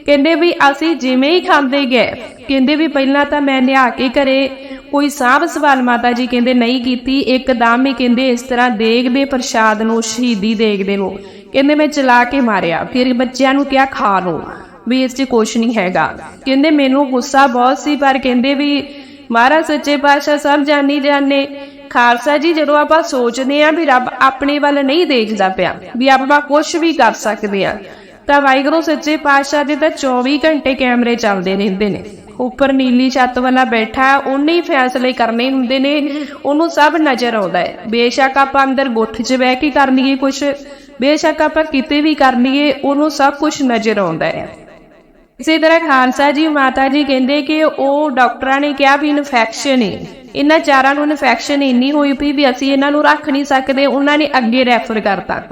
ਕਹਿੰਦੇ ਵੀ ਅਸੀਂ ਜਿਵੇਂ ਹੀ ਖਾਂਦੇ ਗਏ ਕਹਿੰਦੇ ਵੀ ਪਹਿਲਾਂ ਤਾਂ ਮੈਂ ਲਿਆ ਕੇ ਘਰੇ ਕੋਈ ਸਾਂਭ ਸਵਾਲ ਮਾਤਾ ਜੀ ਕਹਿੰਦੇ ਨਹੀਂ ਕੀਤੀ, ਇੱਕਦਮ ਹੀ ਕਹਿੰਦੇ ਇਸ ਤਰ੍ਹਾਂ ਦੇਖਦੇ ਪ੍ਰਸ਼ਾਦ ਨੂੰ, ਸ਼ਹੀਦੀ ਦੇਖਦੇ ਨੂੰ। ਕਹਿੰਦੇ ਮੈਂ ਚਲਾ ਕੇ ਮਾਰਿਆ, ਫਿਰ ਬੱਚਿਆਂ ਨੂੰ ਕਿਹਾ ਖਾ ਲਓ, ਵੀ ਇਸ 'ਚ ਕੁਛ ਨਹੀਂ ਹੈਗਾ। ਕਹਿੰਦੇ ਮੈਨੂੰ ਗੁੱਸਾ ਬਹੁਤ ਸੀ, ਪਰ ਕਹਿੰਦੇ ਵੀ ਮਹਾਰਾਜ ਸੱਚੇ ਪਾਤਸ਼ਾਹ ਸਭ ਜਾਣੀ ਜਾਣੇ ਖਾਲਸਾ ਜੀ, ਜਦੋਂ ਆਪਾਂ ਸੋਚਦੇ ਆਂ ਵੀ ਰੱਬ ਆਪਣੇ ਵੱਲ ਨਹੀਂ ਦੇਖਦਾ ਪਿਆ, ਵੀ ਆਪਾਂ ਕੁਝ ਵੀ ਕਰ ਸਕਦੇ ਆ ਤਾਂ ਵਾਹਿਗੁਰੂ ਸੱਚੇ ਪਾਤਸ਼ਾਹ ਦੇ ਤਾਂ 24 ਘੰਟੇ ਕੈਮਰੇ ਚੱਲਦੇ ਰਹਿੰਦੇ ਨੇ। ਉੱਪਰ ਨੀਲੀ ਛੱਤ ਵਾਲਾ ਬੈਠਾ, ਉਹਨੇ ਹੀ ਫੈਸਲੇ ਕਰਨੇ ਹੁੰਦੇ ਨੇ। ਉਹਨੂੰ ਸਭ ਨਜ਼ਰ ਆਉਂਦਾ ਹੈ। ਬੇਸ਼ੱਕ ਆਪਾਂ ਅੰਦਰ ਗੁੱਠ 'ਚ ਬਹਿ ਕੇ ਕਰ ਲਈਏ ਕੁਝ ਬੇਸ਼ੱਕ ਆਪਾਂ ਕਿਤੇ ਵੀ ਕਰ ਲਈਏ, ਉਹਨੂੰ ਸਭ ਕੁਝ ਨਜ਼ਰ ਆਉਂਦਾ ਹੈ। ਇਸੇ ਤਰ੍ਹਾਂ ਖਾਲਸਾ ਜੀ, ਮਾਤਾ ਜੀ ਕਹਿੰਦੇ ਕਿ ਉਹ ਡਾਕਟਰਾਂ ਨੇ ਕਿਹਾ ਵੀ ਇਨਫੈਕਸ਼ਨ ਹੈ ਇਹਨਾਂ ਚਾਰਾਂ ਨੂੰ ਇਨਫੈਕਸ਼ਨ ਇੰਨੀ ਹੋਈ ਪਈ ਵੀ ਅਸੀਂ ਇਹਨਾਂ ਨੂੰ ਰੱਖ ਨਹੀਂ ਸਕਦੇ, ਉਹਨਾਂ ਨੇ ਅੱਗੇ ਰੈਫਰ ਕਰਤਾ।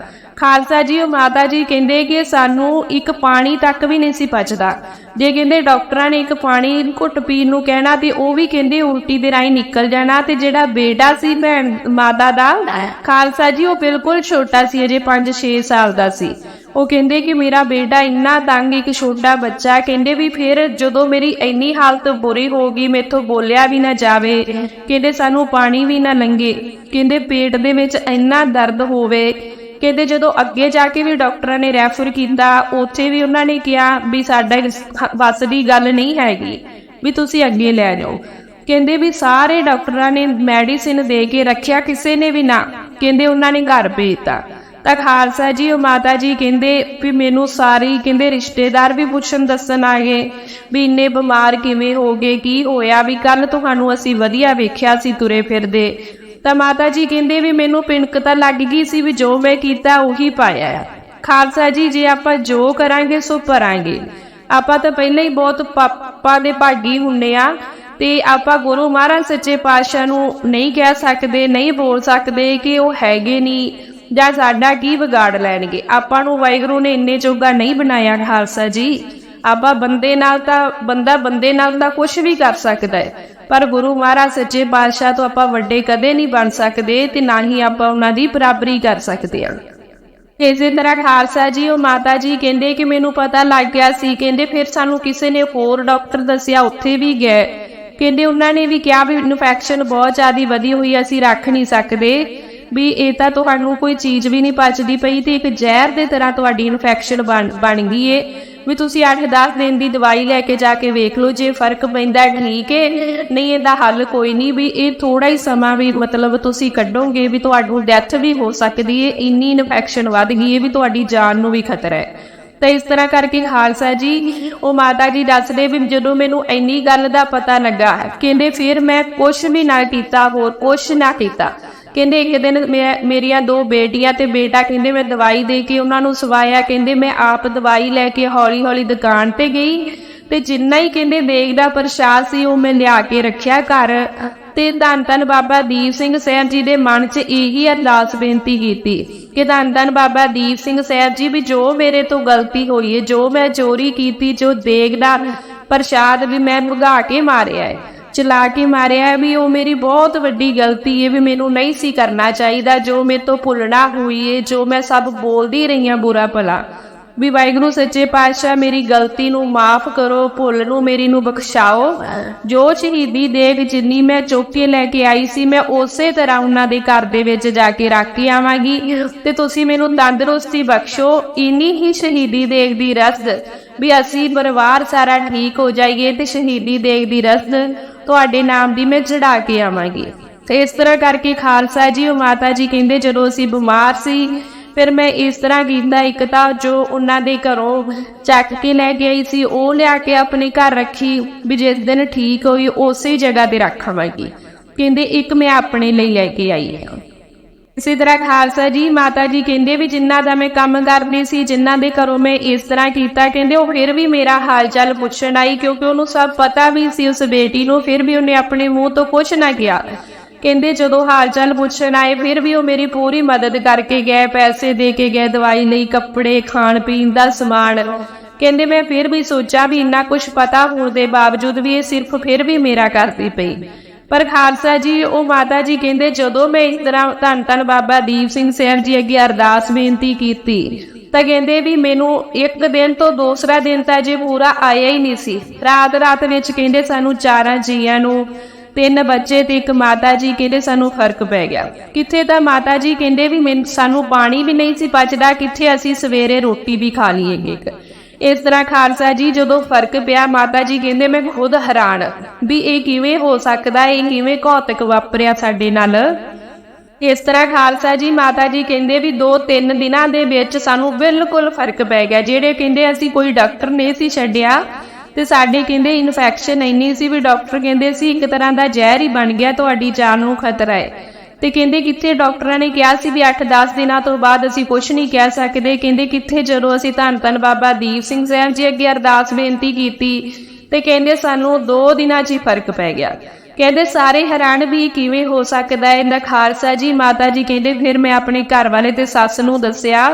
ਖਾਲਸਾ ਜੀ, ਉਹ ਮਾਤਾ ਜੀ ਕਹਿੰਦੇ ਕਿ ਸਾਨੂੰ ਇੱਕ ਪਾਣੀ ਤੱਕ ਵੀ ਨਹੀਂ ਸੀ ਪਚਦਾ। ਜੇ ਕਹਿੰਦੇ ਡਾਕਟਰਾਂ ਨੇ ਇੱਕ ਪਾਣੀ ਘੁੱਟ ਪੀਣ ਨੂੰ ਕਹਿਣਾ, ਤੇ ਉਹ ਵੀ ਕਹਿੰਦੇ ਉਲਟੀ ਦੇ ਰਾਹੀਂ ਨਿਕਲ ਜਾਣਾ, ਤੇ ਜਿਹੜਾ ਬੇਟਾ ਸੀ ਭੈਣ ਮਾਤਾ ਦਾ, ਖਾਲਸਾ ਜੀ, ਉਹ ਬਿਲਕੁਲ ਛੋਟਾ ਸੀ, ਅਜੇ 5-6 ਸਾਲ ਦਾ ਸੀ। ਉਹ ਕਹਿੰਦੇ ਕਿ ਮੇਰਾ ਬੇਟਾ ਇੰਨਾ ਤੰਗ, ਇੱਕ ਛੋਟਾ ਬੱਚਾ, ਕਹਿੰਦੇ ਵੀ ਫਿਰ ਜਦੋਂ ਮੇਰੀ ਇੰਨੀ ਹਾਲਤ ਬੁਰੀ ਹੋ ਗਈ, ਮੇਥੋਂ ਬੋਲਿਆ ਵੀ ਨਾ ਜਾਵੇ, ਕਹਿੰਦੇ ਸਾਨੂੰ ਪਾਣੀ ਵੀ ਨਾ ਲੰਗੇ ਕਹਿੰਦੇ ਪੇਟ ਦੇ ਵਿੱਚ ਇੰਨਾ ਦਰਦ ਹੋਵੇ ਕਹਿੰਦੇ ਜਦੋਂ ਅੱਗੇ ਜਾ ਕੇ ਵੀ ਡਾਕਟਰਾਂ ਨੇ ਰੈਫਰ ਕੀਤਾ, ਉੱਥੇ ਵੀ ਉਹਨਾਂ ਨੇ ਕਿਹਾ ਵੀ ਸਾਡਾ ਵੱਸ ਦੀ ਗੱਲ ਨਹੀਂ ਹੈਗੀ, ਵੀ ਤੁਸੀਂ ਅੱਗੇ ਲੈ ਜਾਓ। ਕਹਿੰਦੇ ਵੀ ਸਾਰੇ ਡਾਕਟਰਾਂ ਨੇ ਮੈਡੀਸਿਨ ਦੇ ਕੇ ਰੱਖਿਆ, ਕਿਸੇ ਨੇ ਵੀ ਨਾ। ਕਹਿੰਦੇ ਉਹਨਾਂ ਨੇ ਘਰ ਭੇਜਤਾ। ਤਾਂ ਖਾਲਸਾ ਜੀ, ਉਹ ਮਾਤਾ ਜੀ ਕਹਿੰਦੇ ਵੀ ਮੈਨੂੰ ਸਾਰੀ ਕਹਿੰਦੇ ਰਿਸ਼ਤੇਦਾਰ ਵੀ ਪੁੱਛਣ ਦੱਸਣ ਆ ਗਏ ਵੀ ਇੰਨੇ ਬਿਮਾਰ ਕਿਵੇਂ ਹੋ ਗਏ, ਕੀ ਹੋਇਆ, ਵੀ ਕੱਲ ਤੁਹਾਨੂੰ ਅਸੀਂ ਵਧੀਆ ਵੇਖਿਆ ਸੀ ਤੁਰੇ ਫਿਰਦੇ। ਤਾਂ ਮਾਤਾ ਜੀ ਕਹਿੰਦੇ ਵੀ ਮੈਨੂੰ ਪਿਣਕ ਤਾਂ ਲੱਗ ਗਈ ਸੀ ਵੀ ਜੋ ਮੈਂ ਕੀਤਾ ਉਹੀ ਪਾਇਆ ਖਾਲਸਾ ਜੀ, ਜੇ ਆਪਾਂ ਜੋ ਕਰਾਂਗੇ, ਸੋ ਭਰਾਂਗੇ ਆਪਾਂ ਤਾਂ ਪਹਿਲਾਂ ਹੀ ਬਹੁਤ ਪਾਪਾ ਦੇ ਭਾਗੀ ਹੁੰਨੇ ਆ ਤੇ ਆਪਾਂ ਗੁਰੂ ਮਹਾਰਾਜ ਸੱਚੇ ਪਾਤਸ਼ਾਹ ਨੂੰ ਨਹੀਂ ਕਹਿ ਸਕਦੇ, ਨਹੀਂ ਬੋਲ ਸਕਦੇ ਕਿ ਉਹ ਹੈਗੇ ਨਹੀਂ ਜਾਂ ਸਾਡਾ ਕੀ ਵਿਗਾੜ ਲੈਣਗੇ। ਆਪਾਂ ਨੂੰ ਵਾਹਿਗੁਰੂ ਨੇ ਇੰਨੇ ਚੋਗਾ ਨਹੀਂ ਬਣਾਇਆ ਖਾਲਸਾ ਜੀ। ਆਪਾਂ ਬੰਦੇ ਨਾਲ ਤਾਂ, ਬੰਦਾ ਬੰਦੇ ਨਾਲ ਤਾਂ ਕੁਝ ਵੀ ਕਰ ਸਕਦਾ ਹੈ। ਪਰ ਗੁਰੂ ਮਹਾਰਾਜ ਸੱਚੇ ਪਾਤਸ਼ਾਹ ਤੋਂ ਆਪਾਂ ਵੱਡੇ ਕਦੇ ਨਹੀਂ ਬਣ ਸਕਦੇ ਤੇ ਨਾ ਹੀ ਆਪਾਂ ਉਹਨਾਂ ਦੀ ਬਰਾਬਰੀ ਕਰ ਸਕਦੇ ਹਾਂ। ਇਸੇ ਤਰ੍ਹਾਂ ਖਾਲਸਾ ਜੀ, ਉਹ ਮਾਤਾ ਜੀ ਕਹਿੰਦੇ ਕਿ ਮੈਨੂੰ ਪਤਾ ਲੱਗ ਗਿਆ ਸੀ। ਕਹਿੰਦੇ ਫਿਰ ਸਾਨੂੰ ਕਿਸੇ ਨੇ ਹੋਰ ਡਾਕਟਰ ਦੱਸਿਆ, ਉੱਥੇ ਵੀ ਗਏ। ਕਹਿੰਦੇ ਉਹਨਾਂ ਨੇ ਵੀ ਕਿਹਾ ਵੀ ਇਨਫੈਕਸ਼ਨ ਬਹੁਤ ਜ਼ਿਆਦਾ ਵਧੀ ਹੋਈ ਅਸੀਂ ਰੱਖ ਨਹੀਂ ਸਕਦੇ। ਵੀ ਇਹ ਤਾਂ ਤੁਹਾਨੂੰ ਕੋਈ ਚੀਜ਼ ਵੀ ਨਹੀਂ ਪਚਦੀ ਪਈ ਤੇ ਇੱਕ ਜ਼ਹਿਰ ਦੇ ਤਰ੍ਹਾਂ ਤੁਹਾਡੀ ਇਨਫੈਕਸ਼ਨ ਬਣ ਬਣ ਗਈ ਏ। ਵੀ ਤੁਸੀਂ 8-10 ਦਿਨ ਦੀ ਦਵਾਈ ਲੈ ਕੇ ਜਾ ਕੇ ਵੇਖ ਲਓ, ਜੇ ਫ਼ਰਕ ਪੈਂਦਾ, ਠੀਕ ਏ। ਨਹੀਂ, ਇਹਦਾ ਹੱਲ ਕੋਈ ਨਹੀਂ ਵੀ ਇਹ ਥੋੜਾ ਹੀ ਸਮਾਂ ਵੀ ਮਤਲਬ ਤੁਸੀਂ ਕੱਢੋਗੇ ਵੀ ਤੁਹਾਨੂੰ ਡੈਥ ਵੀ ਹੋ ਸਕਦੀ ਹੈ ਇੰਨੀ ਇਨਫੈਕਸ਼ਨ ਵੱਧ ਗਈ ਏ ਵੀ ਤੁਹਾਡੀ ਜਾਨ ਨੂੰ ਵੀ ਖਤਰਾ ਹੈ ਤਾਂ ਇਸ ਤਰ੍ਹਾਂ ਕਰਕੇ ਖਾਲਸਾ ਜੀ, ਉਹ ਮਾਤਾ ਜੀ ਦੱਸਦੇ ਵੀ ਜਦੋਂ ਮੈਨੂੰ ਇੰਨੀ ਗੱਲ ਦਾ ਪਤਾ ਲੱਗਾ, ਕਹਿੰਦੇ ਫਿਰ ਮੈਂ ਕੁਝ ਵੀ ਨਾ ਕੀਤਾ, ਹੋਰ ਕੁਝ ਨਾ ਕੀਤਾ। ਕਹਿੰਦੇ ਇੱਕ ਦਿਨ ਮੈਂ, ਮੇਰੀਆਂ ਦੋ ਬੇਟੀਆਂ ਤੇ ਬੇਟਾ ਕਹਿੰਦੇ ਮੈਂ ਦਵਾਈ ਦੇ ਕੇ ਉਹਨਾਂ ਨੂੰ ਸਵਾਇਆ। ਕਹਿੰਦੇ ਮੈਂ ਆਪ ਦਵਾਈ ਲੈ ਕੇ ਹੌਲੀ ਹੌਲੀ ਦੁਕਾਨ ਤੇ ਗਈ ਤੇ ਜਿੰਨਾ ਹੀ ਕਹਿੰਦੇ ਦੇਗ ਦਾ ਪ੍ਰਸ਼ਾਦ ਸੀ ਉਹ ਮੈਂ ਲਿਆ ਕੇ ਰੱਖਿਆ ਘਰ। ਤੇ ਧੰਨ ਧੰਨ ਬਾਬਾ ਦੀਪ ਸਿੰਘ ਸਾਹਿਬ ਜੀ ਦੇ ਮਨ 'ਚ ਇਹੀ ਅਰਦਾਸ ਬੇਨਤੀ ਕੀਤੀ ਕਿ ਧੰਨ ਧੰਨ ਬਾਬਾ ਦੀਪ ਸਿੰਘ ਸਾਹਿਬ ਜੀ ਵੀ ਜੋ ਮੇਰੇ ਤੋਂ ਗਲਤੀ ਹੋਈ ਹੈ ਜੋ ਮੈਂ ਚੋਰੀ ਕੀਤੀ, ਜੋ ਦੇਗਦਾ ਪ੍ਰਸ਼ਾਦ ਵੀ ਮੈਂ ਭੁਗਾ ਕੇ ਮਾਰਿਆ ਹੈ ਚਲਾ ਕੇ ਮਾਰਿਆ ਵੀ ਉਹ ਮੇਰੀ ਬਹੁਤ ਵੱਡੀ ਗਲਤੀ ਹੈ ਵੀ ਮੈਨੂੰ ਨਹੀਂ ਸੀ ਕਰਨਾ ਚਾਹੀਦਾ, ਜੋ ਮੇਰੇ ਤੋਂ ਭੁੱਲਣਾ ਹੋਈ ਹੈ ਜੋ ਮੈਂ ਸਭ ਬੋਲਦੀ ਰਹੀ ਹਾਂ ਬੁਰਾ ਭਲਾ। ਵੀ ਵਾਹਿਗੁਰੂ ਸੱਚੇ ਪਾਤਸ਼ਾਹ ਮੇਰੀ ਗਲਤੀ ਨੂੰ ਮਾਫ ਕਰੋ, ਭੁੱਲ ਨੂੰ ਮੇਰੀ ਨੂੰ ਬਖਸ਼ਾਓ। ਜੋ ਸ਼ਹੀਦੀ ਦੇਗ ਜਿੰਨੀ ਮੈਂ ਚੁੱਕ ਲੈ ਕੇ ਆਈ ਸੀ, ਮੈਂ ਉਸੇ ਤਰ੍ਹਾਂ ਉਹਨਾਂ ਦੇ ਘਰ ਦੇ ਵਿੱਚ ਜਾ ਕੇ ਰੱਖ ਕੇ ਆਵਾਂਗੀ। ਤੇ ਤੁਸੀਂ ਮੈਨੂੰ ਤੰਦਰੁਸਤੀ ਬਖਸ਼ੋ। ਇਨੀ ਹੀ ਸ਼ਹੀਦੀ ਦੇਗ ਦੀ ਰਸਦ ਵੀ ਅਸੀਂ ਪਰਿਵਾਰ ਸਾਰਾ ਠੀਕ ਹੋ ਜਾਈਏ ਤੇ ਸ਼ਹੀਦੀ ਦੇਗ ਦੀ ਰਸਦ ਤੁਹਾਡੇ ਨਾਮ ਦੀ ਮੈਂ ਚੜਾ ਕੇ ਆਵਾਂਗੀ। ਤੇ ਇਸ ਤਰ੍ਹਾਂ ਕਰਕੇ ਖਾਲਸਾ ਜੀ, ਉਹ ਮਾਤਾ ਜੀ ਕਹਿੰਦੇ, ਜਦੋਂ ਅਸੀਂ ਬਿਮਾਰ ਸੀ, ਫਿਰ ਮੈਂ ਇਸ ਤਰ੍ਹਾਂ ਕੀਤਾ ਇੱਕ ਤਾਂ ਜੋ ਉਹਨਾਂ ਦੇ ਘਰੋਂ ਚੱਕ ਕੇ ਲੈ ਕੇ ਆਈ ਸੀ, ਉਹ ਲਿਆ ਕੇ ਆਪਣੇ ਘਰ ਰੱਖੀ, ਵੀ ਜਿਸ ਦਿਨ ਠੀਕ ਹੋਈ, ਉਸੇ ਜਗ੍ਹਾ ਤੇ ਰੱਖਾਂਗੀ ਕਹਿੰਦੇ, ਇੱਕ ਮੈਂ ਆਪਣੇ ਲਈ ਲੈ ਕੇ ਆਈ ਹਾਂ। ਇਸੇ ਤਰ੍ਹਾਂ ਖਾਲਸਾ ਜੀ, ਮਾਤਾ ਜੀ ਕਹਿੰਦੇ ਵੀ ਜਿਨ੍ਹਾਂ ਦਾ ਮੈਂ ਕੰਮ ਕਰਦੀ ਸੀ ਜਿਨ੍ਹਾਂ ਦੇ ਘਰੋਂ ਮੈਂ ਇਸ ਤਰ੍ਹਾਂ ਕੀਤਾ, ਕਹਿੰਦੇ ਉਹ ਫਿਰ ਵੀ ਮੇਰਾ ਹਾਲ ਚਾਲ ਪੁੱਛਣ ਆਈ, ਕਿਉਂਕਿ ਉਹਨੂੰ ਸਭ ਪਤਾ ਵੀ ਸੀ ਉਸ ਬੇਟੀ ਨੂੰ, ਫਿਰ ਵੀ ਉਹਨੇ ਆਪਣੇ ਮੂੰਹ ਤੋਂ ਕੁਝ ਨਾ ਕਿਹਾ। ਕਹਿੰਦੇ ਜਦੋਂ ਹਾਲ ਚਾਲ ਪੁੱਛਣ ਆਏ, ਫਿਰ ਵੀ ਉਹ ਮੇਰੀ ਪੂਰੀ ਮਦਦ ਕਰਕੇ ਗਏ, ਪੈਸੇ ਦੇ ਕੇ ਗਏ, ਦਵਾਈ ਲਈ, ਕੱਪੜੇ, ਖਾਣ ਪੀਣ ਦਾ ਸਮਾਨ। ਕਹਿੰਦੇ ਮੈਂ ਫਿਰ ਵੀ ਸੋਚਿਆ ਵੀ ਇੰਨਾ ਕੁਝ ਪਤਾ ਹੋਣ ਦੇ ਬਾਵਜੂਦ ਵੀ ਇਹ ਸਿਰਫ ਫਿਰ ਵੀ ਮੇਰਾ ਕਰਦੀ ਪਈ। ਪਰ ਖਾਲਸਾ ਜੀ, ਉਹ ਮਾਤਾ ਜੀ ਕਹਿੰਦੇ, ਜਦੋਂ ਮੈਂ ਇਸ ਤਰ੍ਹਾਂ ਧੰਨ ਧੰਨ ਬਾਬਾ ਦੀਪ ਸਿੰਘ ਸਾਹਿਬ ਜੀ ਅੱਗੇ ਅਰਦਾਸ ਬੇਨਤੀ ਕੀਤੀ, ਤਾਂ ਕਹਿੰਦੇ ਵੀ ਮੈਨੂੰ ਇੱਕ ਦਿਨ ਤੋਂ ਦੂਸਰਾ ਦਿਨ ਤਾਂ ਜੇ ਪੂਰਾ ਆਇਆ ਹੀ ਨਹੀਂ ਸੀ। ਰਾਤ ਰਾਤ ਵਿੱਚ ਕਹਿੰਦੇ ਸਾਨੂੰ ਚਾਰਾਂ ਜੀਆਂ ਨੂੰ, ਤਿੰਨ ਬੱਚੇ ਤੇ ਇੱਕ ਮਾਤਾ ਜੀ, ਕਹਿੰਦੇ ਸਾਨੂੰ ਫ਼ਰਕ ਪੈ ਗਿਆ। ਕਿੱਥੇ ਤਾਂ ਮਾਤਾ ਜੀ ਕਹਿੰਦੇ ਵੀ ਮੈਨੂੰ, ਸਾਨੂੰ ਪਾਣੀ ਵੀ ਨਹੀਂ ਸੀ ਪਚਦਾ, ਕਿੱਥੇ ਅਸੀਂ ਸਵੇਰੇ ਰੋਟੀ ਵੀ ਖਾ ਲਈਏਗੇ ਇਸ ਤਰ੍ਹਾਂ ਖਾਲਸਾ ਜੀ, ਜਦੋਂ ਫ਼ਰਕ ਪਿਆ, ਮਾਤਾ ਜੀ ਕਹਿੰਦੇ, ਮੈਂ ਖੁਦ ਹੈਰਾਨ ਵੀ ਇਹ ਕਿਵੇਂ ਹੋ ਸਕਦਾ, ਇਹ ਕਿਵੇਂ ਘੌਤਕ ਵਾਪਰਿਆ ਸਾਡੇ ਨਾਲ? ਇਸ ਤਰ੍ਹਾਂ ਖਾਲਸਾ ਜੀ, ਮਾਤਾ ਜੀ ਕਹਿੰਦੇ ਵੀ 2-3 ਦਿਨਾਂ ਦੇ ਵਿੱਚ ਸਾਨੂੰ ਬਿਲਕੁਲ ਫ਼ਰਕ ਪੈ ਗਿਆ। ਜਿਹੜੇ ਕਹਿੰਦੇ ਅਸੀਂ ਕੋਈ ਡਾਕਟਰ ਨਹੀਂ ਸੀ ਛੱਡਿਆ ਤੇ ਸਾਡੇ ਕਹਿੰਦੇ ਇਨਫੈਕਸ਼ਨ ਇੰਨੀ ਸੀ ਵੀ ਡਾਕਟਰ ਕਹਿੰਦੇ ਸੀ ਇੱਕ ਤਰ੍ਹਾਂ ਦਾ ਜ਼ਹਿਰ ਹੀ ਬਣ ਗਿਆ, ਤੁਹਾਡੀ ਜਾਨ ਨੂੰ ਖਤਰਾ ਹੈ। ਤੇ ਕਹਿੰਦੇ ਕਿੱਥੇ ਡਾਕਟਰਾਂ ਨੇ ਕਿਹਾ ਸੀ ਵੀ 8-10 ਦਿਨਾਂ ਤੋਂ ਬਾਅਦ ਅਸੀਂ ਕੁਝ ਨਹੀਂ ਕਹਿ ਸਕਦੇ। ਕਹਿੰਦੇ ਕਿੱਥੇ ਜਦੋਂ ਅਸੀਂ ਧੰਨ ਧੰਨ ਬਾਬਾ ਦੀਪ ਸਿੰਘ ਸਾਹਿਬ ਜੀ ਅੱਗੇ ਅਰਦਾਸ ਬੇਨਤੀ ਕੀਤੀ ਤੇ ਕਹਿੰਦੇ ਸਾਨੂੰ 2 ਦਿਨਾਂ 'ਚ ਹੀ ਫ਼ਰਕ ਪੈ ਗਿਆ। ਕਹਿੰਦੇ ਸਾਰੇ ਹੈਰਾਨ ਵੀ ਕਿਵੇਂ ਹੋ ਸਕਦਾ ਹੈ? ਇਹਦਾ ਖਾਲਸਾ ਜੀ, ਮਾਤਾ ਜੀ ਕਹਿੰਦੇ ਫਿਰ ਮੈਂ ਆਪਣੇ ਘਰ ਵਾਲੇ ਤੇ ਸੱਸ ਨੂੰ ਦੱਸਿਆ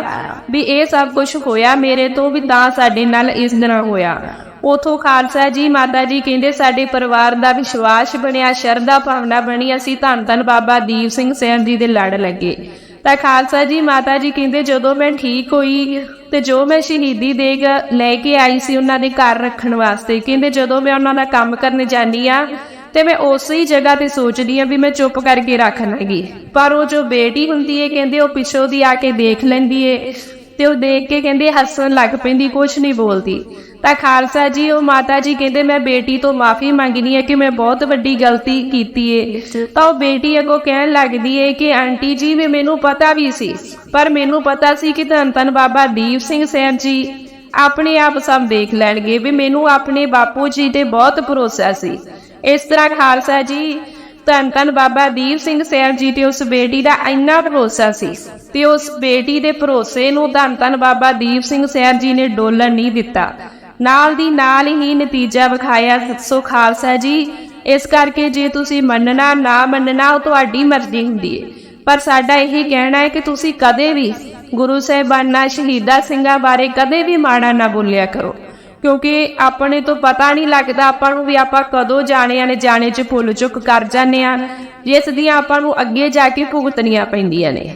ਵੀ ਇਹ ਸਭ ਕੁਝ ਹੋਇਆ, ਮੇਰੇ ਤੋਂ ਵੀ ਤਾਂ ਸਾਡੇ ਨਾਲ ਇਸ ਤਰ੍ਹਾਂ ਹੋਇਆ। ਉਥੋਂ ਖਾਲਸਾ ਜੀ ਮਾਤਾ ਜੀ ਕਹਿੰਦੇ, ਸਾਡੇ ਪਰਿਵਾਰ ਦਾ ਵਿਸ਼ਵਾਸ ਬਣਿਆ, ਸ਼ਰਧਾ ਭਾਵਨਾ ਬਣੀ, ਅਸੀਂ ਧੰਨ ਧੰਨ ਬਾਬਾ ਦੀਪ ਸਿੰਘ ਸੈਨ ਜੀ ਦੇ ਲੜ ਲੱਗੇ। ਤਾਂ ਖਾਲਸਾ ਜੀ ਮਾਤਾ ਜੀ ਕਹਿੰਦੇ, ਜਦੋਂ ਮੈਂ ਠੀਕ ਹੋਈ ਤੇ ਜੋ ਮੈਂ ਸ਼ਹੀਦੀ ਦੇਗ ਲੈ ਕੇ ਆਈ ਸੀ ਉਹਨਾਂ ਦੇ ਘਰ ਰੱਖਣ ਵਾਸਤੇ, ਕਹਿੰਦੇ ਜਦੋਂ ਮੈਂ ਉਹਨਾਂ ਦਾ ਕੰਮ ਕਰਨ ਜਾਂਦੀ ਆ ਤੇ ਮੈਂ ਉਸੇ ਹੀ ਜਗ੍ਹਾ ਤੇ ਸੋਚਦੀ ਆ ਵੀ ਮੈਂ ਚੁੱਪ ਕਰਕੇ ਰੱਖ ਲਾਂਗੀ। ਪਰ ਉਹ ਜੋ ਬੇਟੀ ਹੁੰਦੀ ਏ, ਕਹਿੰਦੇ ਉਹ ਪਿੱਛੋਂ ਦੀ ਆ ਕੇ ਦੇਖ ਲੈਂਦੀ ਏ ਤੇ ਉਹ ਦੇਖ ਕੇ ਕਹਿੰਦੇ ਹੱਸਣ ਲੱਗ ਪੈਂਦੀ, ਕੁਛ ਨਹੀਂ ਬੋਲਦੀ। ਤਾਂ ਖਾਲਸਾ ਜੀ, ਉਹ ਮਾਤਾ ਜੀ ਕਹਿੰਦੇ, ਮੈਂ ਬੇਟੀ ਤੋਂ ਮਾਫੀ ਮੰਗਣੀ ਹੈ ਕਿ ਮੈਂ ਬਹੁਤ ਵੱਡੀ ਗਲਤੀ ਕੀਤੀ ਏ। ਤਾਂ ਉਹ ਬੇਟੀ ਅੱਗੋਂ ਕਹਿਣ ਲੱਗਦੀ ਏ ਕਿ, ਆਂਟੀ ਜੀ, ਵੀ ਮੈਨੂੰ ਪਤਾ ਵੀ ਸੀ, ਪਰ ਮੈਨੂੰ ਪਤਾ ਸੀ ਕਿ ਧੰਨ ਧੰਨ ਬਾਬਾ ਦੀਪ ਸਿੰਘ ਸਾਹਿਬ ਜੀ ਆਪਣੇ ਆਪ ਸਭ ਦੇਖ ਲੈਣਗੇ ਵੀ ਮੈਨੂੰ ਆਪਣੇ ਬਾਪੂ ਜੀ ਤੇ ਬਹੁਤ ਭਰੋਸਾ ਸੀ। ਇਸ ਤਰ੍ਹਾਂ ਖਾਲਸਾ ਜੀ ਧੰਨ ਧੰਨ ਬਾਬਾ ਦੀਪ ਸਿੰਘ ਸਾਹਿਬ ਜੀ ਤੇ ਉਸ ਬੇਟੀ ਦਾ ਇੰਨਾ ਭਰੋਸਾ ਸੀ ਤੇ ਉਸ ਬੇਟੀ ਦੇ ਭਰੋਸੇ ਨੂੰ ਧੰਨ ਧੰਨ ਬਾਬਾ ਦੀਪ ਸਿੰਘ ਸਾਹਿਬ ਜੀ ਨੇ ਡੋਲਣ ਨਹੀਂ ਦਿੱਤਾ। ਨਾਲ ਦੀ ਨਾਲ ਹੀ ਨਤੀਜਾ ਵਿਖਾਇਆ ਸੋ ਖਾਲਸਾ ਜੀ। ਇਸ ਕਰਕੇ ਜੇ ਤੁਸੀਂ ਮੰਨਣਾ, ਨਾ ਮੰਨਣਾ, ਉਹ ਤੁਹਾਡੀ ਮਰਜ਼ੀ ਹੁੰਦੀ ਹੈ ਪਰ ਸਾਡਾ ਇਹ ਕਹਿਣਾ ਹੈ ਕਿ ਤੁਸੀਂ ਕਦੇ ਵੀ ਗੁਰੂ ਸਾਹਿਬਾਨਾਂ, ਸ਼ਹੀਦਾਂ ਸਿੰਘਾਂ ਬਾਰੇ ਕਦੇ ਵੀ ਮਾੜਾ ਨਾ ਬੋਲਿਆ ਕਰੋ। ਕਿਉਂਕਿ ਆਪਣੇ ਤੋਂ ਪਤਾ ਨਹੀਂ ਲੱਗਦਾ ਆਪਾਂ ਨੂੰ ਵੀ ਆਪਾਂ ਕਦੋਂ ਜਾਣੇ ਨੇ ਜਾਣੇ ਚ ਭੁੱਲ ਚੁੱਕ ਕਰ ਜਾਂਦੇ ਆ। ਜਿਸ ਦੀਆਂ ਆਪਾਂ ਨੂੰ ਅੱਗੇ ਜਾ ਕੇ ਭੁਗਤਣੀਆਂ ਪੈਂਦੀਆਂ ਨੇ।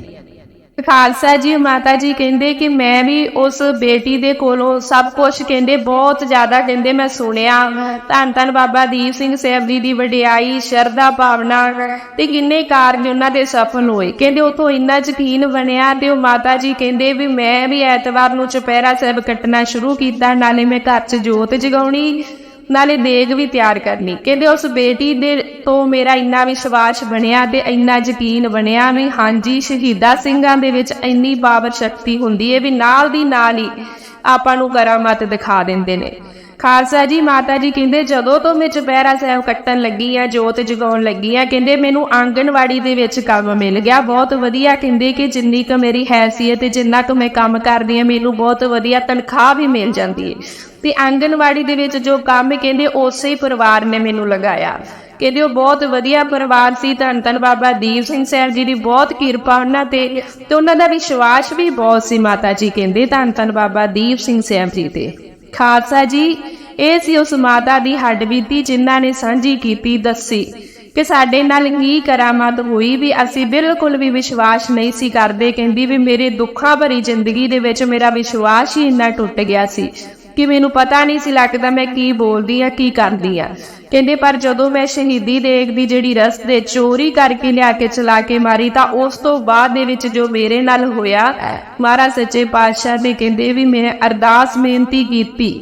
ਖਾਲਸਾ ਜੀ, ਮਾਤਾ ਜੀ ਕਹਿੰਦੇ ਕਿ ਮੈਂ ਵੀ ਉਸ ਬੇਟੀ ਦੇ ਕੋਲੋਂ ਸਭ ਕੁਝ ਕਹਿੰਦੇ, ਬਹੁਤ ਜ਼ਿਆਦਾ ਕਹਿੰਦੇ ਮੈਂ ਸੁਣਿਆ। ਧੰਨ ਧੰਨ ਬਾਬਾ ਦੀਪ ਸਿੰਘ ਸਾਹਿਬ ਜੀ ਦੀ ਵਡਿਆਈ, ਸ਼ਰਧਾ ਭਾਵਨਾ ਤੇ ਕਿੰਨੇ ਕਾਰਜ ਉਹਨਾਂ ਦੇ ਸਫਲ ਹੋਏ। ਕਹਿੰਦੇ ਉਥੋਂ ਇੰਨਾ ਯਕੀਨ ਬਣਿਆ ਤੇ ਉਹ ਮਾਤਾ ਜੀ ਕਹਿੰਦੇ ਵੀ ਮੈਂ ਵੀ ਐਤਵਾਰ ਨੂੰ ਚੁਪਹਿਰਾ ਸਾਹਿਬ ਕੱਟਣਾ ਸ਼ੁਰੂ ਕੀਤਾ, ਨਾਲੇ ਮੈਂ ਘਰ 'ਚ ਜੋਤ ਜਗਾਉਣੀ ਨਾਲੇ ਦੇਗ ਵੀ ਤਿਆਰ ਕਰਨੀ। ਕਹਿੰਦੇ ਉਸ ਬੇਟੀ ਦੇ ਤੋਂ ਮੇਰਾ ਇੰਨਾ ਵਿਸ਼ਵਾਸ ਬਣਿਆ ਤੇ ਇੰਨਾ ਯਕੀਨ ਬਣਿਆ ਵੀ ਹਾਂਜੀ, ਸ਼ਹੀਦਾ ਸਿੰਘਾਂ ਦੇ ਵਿੱਚ ਇੰਨੀ ਪਾਵਰ ਸ਼ਕਤੀ ਹੁੰਦੀ ਹੈ ਵੀ ਨਾਲ ਦੀ ਨਾਲ ਹੀ ਆਪਾਂ ਨੂੰ ਕਰਾਮਾਤ ਦਿਖਾ ਦਿੰਦੇ ਨੇ। ਖਾਲਸਾ ਜੀ, ਮਾਤਾ ਜੀ ਕਹਿੰਦੇ, ਜਦੋਂ ਤੋਂ ਮੈਂ ਚੁਪਹਿਰਾ ਸਾਹਿਬ ਕੱਟਣ ਲੱਗੀ ਆ, ਜੋਤ ਜਗਾਉਣ ਲੱਗੀ ਆ, ਕਹਿੰਦੇ ਮੈਨੂੰ ਆਂਗਣਵਾੜੀ ਦੇ ਵਿੱਚ ਕੰਮ ਮਿਲ ਗਿਆ। ਬਹੁਤ ਵਧੀਆ ਕਹਿੰਦੇ ਕਿ ਜਿੰਨੀ ਕੁ ਮੇਰੀ ਹੈਸੀਅਤ, ਜਿੰਨਾ ਕੁ ਮੈਂ ਕੰਮ ਕਰਦੀ ਆ, ਮੈਨੂੰ ਬਹੁਤ ਵਧੀਆ ਤਨਖਾਹ ਵੀ ਮਿਲ ਜਾਂਦੀ ਹੈ ਤੇ ਆਂਗਣਵਾੜੀ ਦੇ ਵਿੱਚ ਜੋ ਕੰਮ ਕਹਿੰਦੇ ਉਸੇ ਪਰਿਵਾਰ ਨੇ ਮੈਨੂੰ ਲਗਾਇਆ। ਕਹਿੰਦੇ ਉਹ ਬਹੁਤ ਵਧੀਆ ਪਰਿਵਾਰ ਸੀ। ਧੰਨ ਧੰਨ ਬਾਬਾ ਦੀਪ ਸਿੰਘ ਸਾਹਿਬ ਜੀ ਦੀ ਬਹੁਤ ਕਿਰਪਾ ਉਹਨਾਂ ਤੇ ਤੇ ਉਹਨਾਂ ਦਾ ਵਿਸ਼ਵਾਸ ਵੀ ਬਹੁਤ ਸੀ ਮਾਤਾ ਜੀ ਕਹਿੰਦੇ। ਧੰਨ ਧੰਨ ਬਾਬਾ ਦੀਪ ਸਿੰਘ ਸਾਹਿਬ ਜੀ ਤੇ। ਖਾਲਸਾ ਜੀ, ਇਹ ਸੀ ਉਸ ਮਾਤਾ ਦੀ ਹੱਡਬੀਤੀ ਜਿਨ੍ਹਾਂ ਨੇ ਸਾਂਝੀ ਕੀਤੀ ਦੱਸੀ ਕਿ ਸਾਡੇ ਨਾਲ ਕੀ ਕਰਾਮਾਤ ਹੋਈ ਵੀ ਅਸੀਂ ਬਿਲਕੁਲ ਵੀ ਵਿਸ਼ਵਾਸ ਨਹੀਂ ਸੀ ਕਰਦੇ। ਕਹਿੰਦੀ ਵੀ ਮੇਰੇ ਦੁੱਖਾਂ ਭਰੀ ਜ਼ਿੰਦਗੀ ਦੇ ਵਿੱਚ ਮੇਰਾ ਵਿਸ਼ਵਾਸ ਹੀ ਇੰਨਾ ਟੁੱਟ ਗਿਆ ਸੀ ਕਿ ਮੈਨੂੰ ਪਤਾ ਨਹੀਂ ਸੀ ਲੱਗਦਾ ਮੈਂ ਕੀ ਬੋਲਦੀ ਆ ਕੀ ਕਰਦੀ ਆ ਕਹਿੰਦੇ ਪਰ ਜਦੋਂ ਮੈਂ ਸ਼ਹੀਦੀ ਦੇਗ ਦੀ ਜਿਹੜੀ ਰਸ ਦੇ ਚੋਰੀ ਕਰਕੇ ਲਿਆ ਕੇ ਚਲਾ ਕੇ ਮਾਰੀ ਤਾਂ ਉਸ ਤੋਂ ਬਾਅਦ ਦੇ ਵਿੱਚ ਜੋ ਮੇਰੇ ਨਾਲ ਹੋਇਆ ਮਹਾਰਾਜ ਸੱਚੇ ਪਾਤਸ਼ਾਹ ਨੇ ਕਹਿੰਦੇ ਵੀ ਮੈਂ ਅਰਦਾਸ ਬੇਨਤੀ ਕੀਤੀ।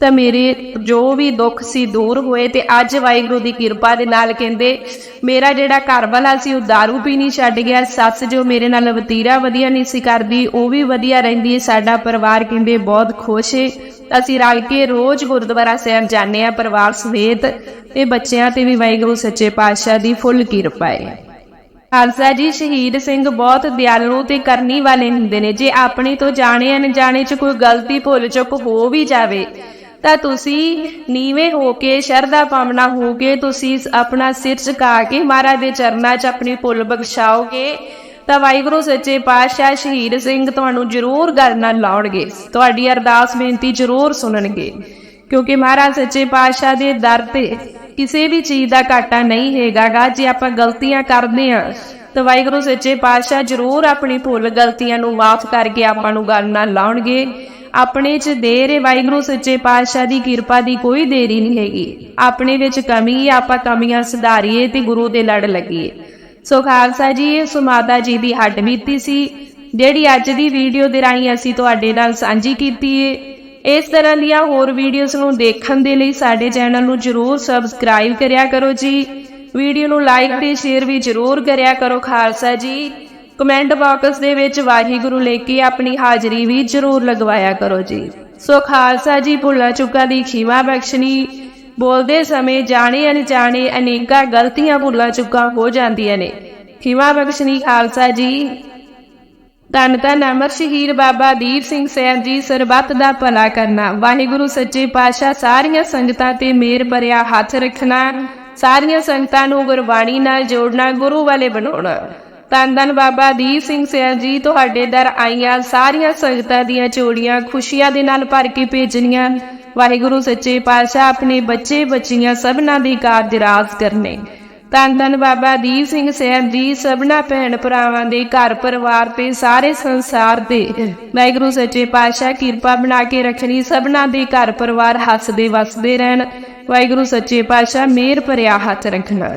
ਤਾਂ ਮੇਰੇ ਜੋ ਵੀ ਦੁੱਖ ਸੀ ਦੂਰ ਹੋਏ ਤੇ ਅੱਜ ਵਾਹਿਗੁਰੂ ਦੀ ਕਿਰਪਾ ਦੇ ਨਾਲ ਕਹਿੰਦੇ, ਮੇਰਾ ਜਿਹੜਾ ਘਰ ਵਾਲਾ ਸੀ ਉਹ दारू ਪੀਣੀ ਛੱਡ ਗਿਆ, ਸੱਸ ਜੋ ਮੇਰੇ ਨਾਲ ਵਤੀਰਾ ਵਧੀਆ ਨਹੀਂ ਸੀ ਕਰਦੀ, ਉਹ ਵੀ ਵਧੀਆ ਰਹਿੰਦੀ ਹੈ, ਸਾਡਾ ਪਰਿਵਾਰ ਕਹਿੰਦੇ ਬਹੁਤ ਖੁਸ਼ ਹੈ ਅਸੀਂ ਰਲ ਕੇ ਰੋਜ਼ ਗੁਰਦੁਆਰਾ ਸਾਹਿਬ ਜਾਂਦੇ ਆ ਪਰਿਵਾਰ ਸਮੇਤ ਤੇ ਬੱਚਿਆਂ ਤੇ ਵੀ ਵਾਹਿਗੁਰੂ ਸੱਚੇ ਪਾਤਸ਼ਾਹ ਦੀ ਫੁੱਲ ਕਿਰਪਾ ਹੈ ਖਾਲਸਾ ਜੀ, ਸ਼ਹੀਦ ਸਿੰਘ ਬਹੁਤ ਦਿਆਲੂ ਤੇ ਕਰਨੀ ਵਾਲੇ ਹੁੰਦੇ ਨੇ, ਜੇ ਆਪਣੇ ਤੋਂ ਜਾਣੇ ਅਣਜਾਣੇ ਚ ਕੋਈ ਗਲਤੀ ਭੁੱਲ ਚੁੱਕ ਹੋ ਵੀ ਜਾਵੇ ਤਾਂ ਤੁਸੀਂ ਨੀਵੇਂ ਹੋ ਕੇ ਸ਼ਰਧਾ ਭਾਵਨਾ ਹੋ ਕੇ ਤੁਸੀਂ ਆਪਣਾ ਸਿਰ ਝੁਕਾ ਕੇ ਮਹਾਰਾਜ ਦੇ ਚਰਨਾਂ 'ਚ ਆਪਣੀ ਭੁੱਲ ਬਖਸ਼ਾਓਗੇ, ਤਾਂ ਵਾਹਿਗੁਰੂ ਸੱਚੇ ਪਾਤਸ਼ਾਹ ਸ਼ਹੀਦ ਸਿੰਘ ਤੁਹਾਨੂੰ ਜ਼ਰੂਰ ਗੱਲ ਨਾਲ ਲਾਉਣਗੇ। ਤੁਹਾਡੀ ਅਰਦਾਸ ਬੇਨਤੀ ਜ਼ਰੂਰ ਸੁਣਨਗੇ, ਕਿਉਂਕਿ ਮਹਾਰਾਜ ਸੱਚੇ ਪਾਤਸ਼ਾਹ ਦੇ ਦਰ ਤੇ ਕਿਸੇ ਵੀ ਚੀਜ਼ ਦਾ ਘਾਟਾ ਨਹੀਂ ਹੈਗਾਗਾ, ਜੇ ਆਪਾਂ ਗਲਤੀਆਂ ਕਰਦੇ ਆਂ ਤਾਂ ਵਾਹਿਗੁਰੂ ਸੱਚੇ ਪਾਤਸ਼ਾਹ ਜ਼ਰੂਰ ਆਪਣੀ ਭੁੱਲ ਗਲਤੀਆਂ ਨੂੰ ਮਾਫ ਕਰਕੇ ਆਪਾਂ ਨੂੰ ਗੱਲ ਨਾਲ ਲਾਉਣਗੇ। ਆਪਣੇ 'ਚ ਦੇਰ ਹੈ ਵਾਹਿਗੁਰੂ ਸੱਚੇ ਪਾਤਸ਼ਾਹ ਦੀ ਕਿਰਪਾ ਦੀ ਕੋਈ ਦੇਰੀ ਨਹੀਂ ਹੈਗੀ। ਆਪਣੇ ਵਿੱਚ ਕਮੀ ਹੈ ਆਪਾਂ ਕਮੀਆਂ ਸੁਧਾਰੀਏ ਤੇ ਗੁਰੂ ਦੇ ਲੜ ਲੱਗੀਏ। ਸੋ ਖਾਲਸਾ ਜੀ ਇਹ ਸੁਮਾਤਾ ਜੀ ਦੀ ਹੱਡ ਬੀਤੀ ਸੀ। ਜਿਹੜੀ ਅੱਜ ਦੀ ਵੀਡੀਓ ਦੇ ਰਾਹੀਂ ਅਸੀਂ ਤੁਹਾਡੇ ਨਾਲ ਸਾਂਝੀ ਕੀਤੀ ਹੈ ਇਸ ਤਰ੍ਹਾਂ ਦੀਆਂ ਹੋਰ ਵੀਡੀਓਜ਼ ਨੂੰ ਦੇਖਣ ਦੇ ਲਈ ਸਾਡੇ ਚੈਨਲ ਨੂੰ ਜਰੂਰ ਸਬਸਕ੍ਰਾਈਬ ਕਰਿਆ ਕਰੋ ਜੀ। ਵੀਡੀਓ ਨੂੰ ਲਾਈਕ ਤੇ ਸ਼ੇਅਰ ਵੀ ਜਰੂਰ ਕਰਿਆ ਕਰੋ ਖਾਲਸਾ ਜੀ। ਕਮੈਂਟ ਬਾਕਸ ਦੇ ਵਿੱਚ ਵਾਹਿਗੁਰੂ ਲੈ ਕੇ ਆਪਣੀ ਹਾਜ਼ਰੀ ਵੀ ਜਰੂਰ ਲਗਵਾਇਆ ਕਰੋ ਜੀ। ਸੋ ਖਾਲਸਾ ਜੀ, ਭੁੱਲਾ ਚੁੱਕਾ ਦੀ ਖੀਵਾ ਬਖਸ਼ਣੀ। ਬੋਲਦੇ ਸਮੇਂ ਜਾਣੇ ਅਣਜਾਣੇ ਅਨੇਕਾਂ ਗਲਤੀਆਂ ਭੁੱਲਾ ਚੁੱਕਾ ਹੋ ਜਾਂਦੀਆਂ ਨੇ। ਖੀਵਾ ਬਖਸ਼ਣੀ ਖਾਲਸਾ ਜੀ। ਧੰਨ ਧੰਨ ਅਮਰ ਸ਼ਹੀਦ ਬਾਬਾ ਦੀਪ ਸਿੰਘ ਸਾਹਿਬ ਜੀ, ਸਰਬੱਤ ਦਾ ਭਲਾ ਕਰਨਾ। ਵਾਹਿਗੁਰੂ ਸੱਚੇ ਪਾਤਸ਼ਾਹ, ਸਾਰੀਆਂ ਸੰਗਤਾਂ ਤੇ ਮੇਰ ਭਰਿਆ ਹੱਥ ਰੱਖਣਾ। ਸਾਰੀਆਂ ਸੰਗਤਾਂ ਨੂੰ ਗੁਰਬਾਣੀ ਨਾਲ ਜੋੜਨਾ, ਗੁਰੂ ਵਾਲੇ ਬਣਾਉਣਾ। ਧੰਨ ਧੰਨ ਬਾਬਾ ਦੀਪ ਸਿੰਘ ਸਾਹਿਬ ਜੀ ਤੁਹਾਡੇ ਦਰ ਆਈਆਂ ਸਾਰੀਆਂ ਸੰਗਤਾਂ ਦੀਆਂ ਚੋੜੀਆਂ ਖੁਸ਼ੀਆਂ ਦੇ ਨਾਲ ਭਰ ਕੇ ਭੇਜਣੀਆਂ। ਵਾਹਿਗੁਰੂ ਸੱਚੇ ਪਾਤਸ਼ਾਹ ਆਪਣੇ ਬੱਚੇ ਬੱਚੀਆਂ ਸਭਨਾਂ ਦੀ ਕਾਰਜ ਰਾਜ ਕਰਨੇ। ਤਨ ਧੰਨ ਬਾਬਾ ਦੀਪ ਸਿੰਘ ਸਾਹਿਬ ਜੀ ਸਭਨਾ ਭੈਣ ਭਰਾਵਾਂ ਦੇ ਘਰ ਪਰਿਵਾਰ ਤੇ ਸਾਰੇ ਸੰਸਾਰ ਤੇ ਵਾਹਿਗੁਰੂ ਸੱਚੇ ਪਾਤਸ਼ਾਹ ਕਿਰਪਾ ਬਣਾ ਕੇ ਰੱਖਣੀ ਸਭਨਾ ਦੇ ਘਰ ਪਰਿਵਾਰ ਹੱਸਦੇ ਵਸਦੇ ਰਹਿਣ। ਵਾਹਿਗੁਰੂ ਸੱਚੇ ਪਾਤਸ਼ਾਹ ਮਿਹਰ ਭਰਿਆ ਹੱਥ ਰੱਖਣਾ।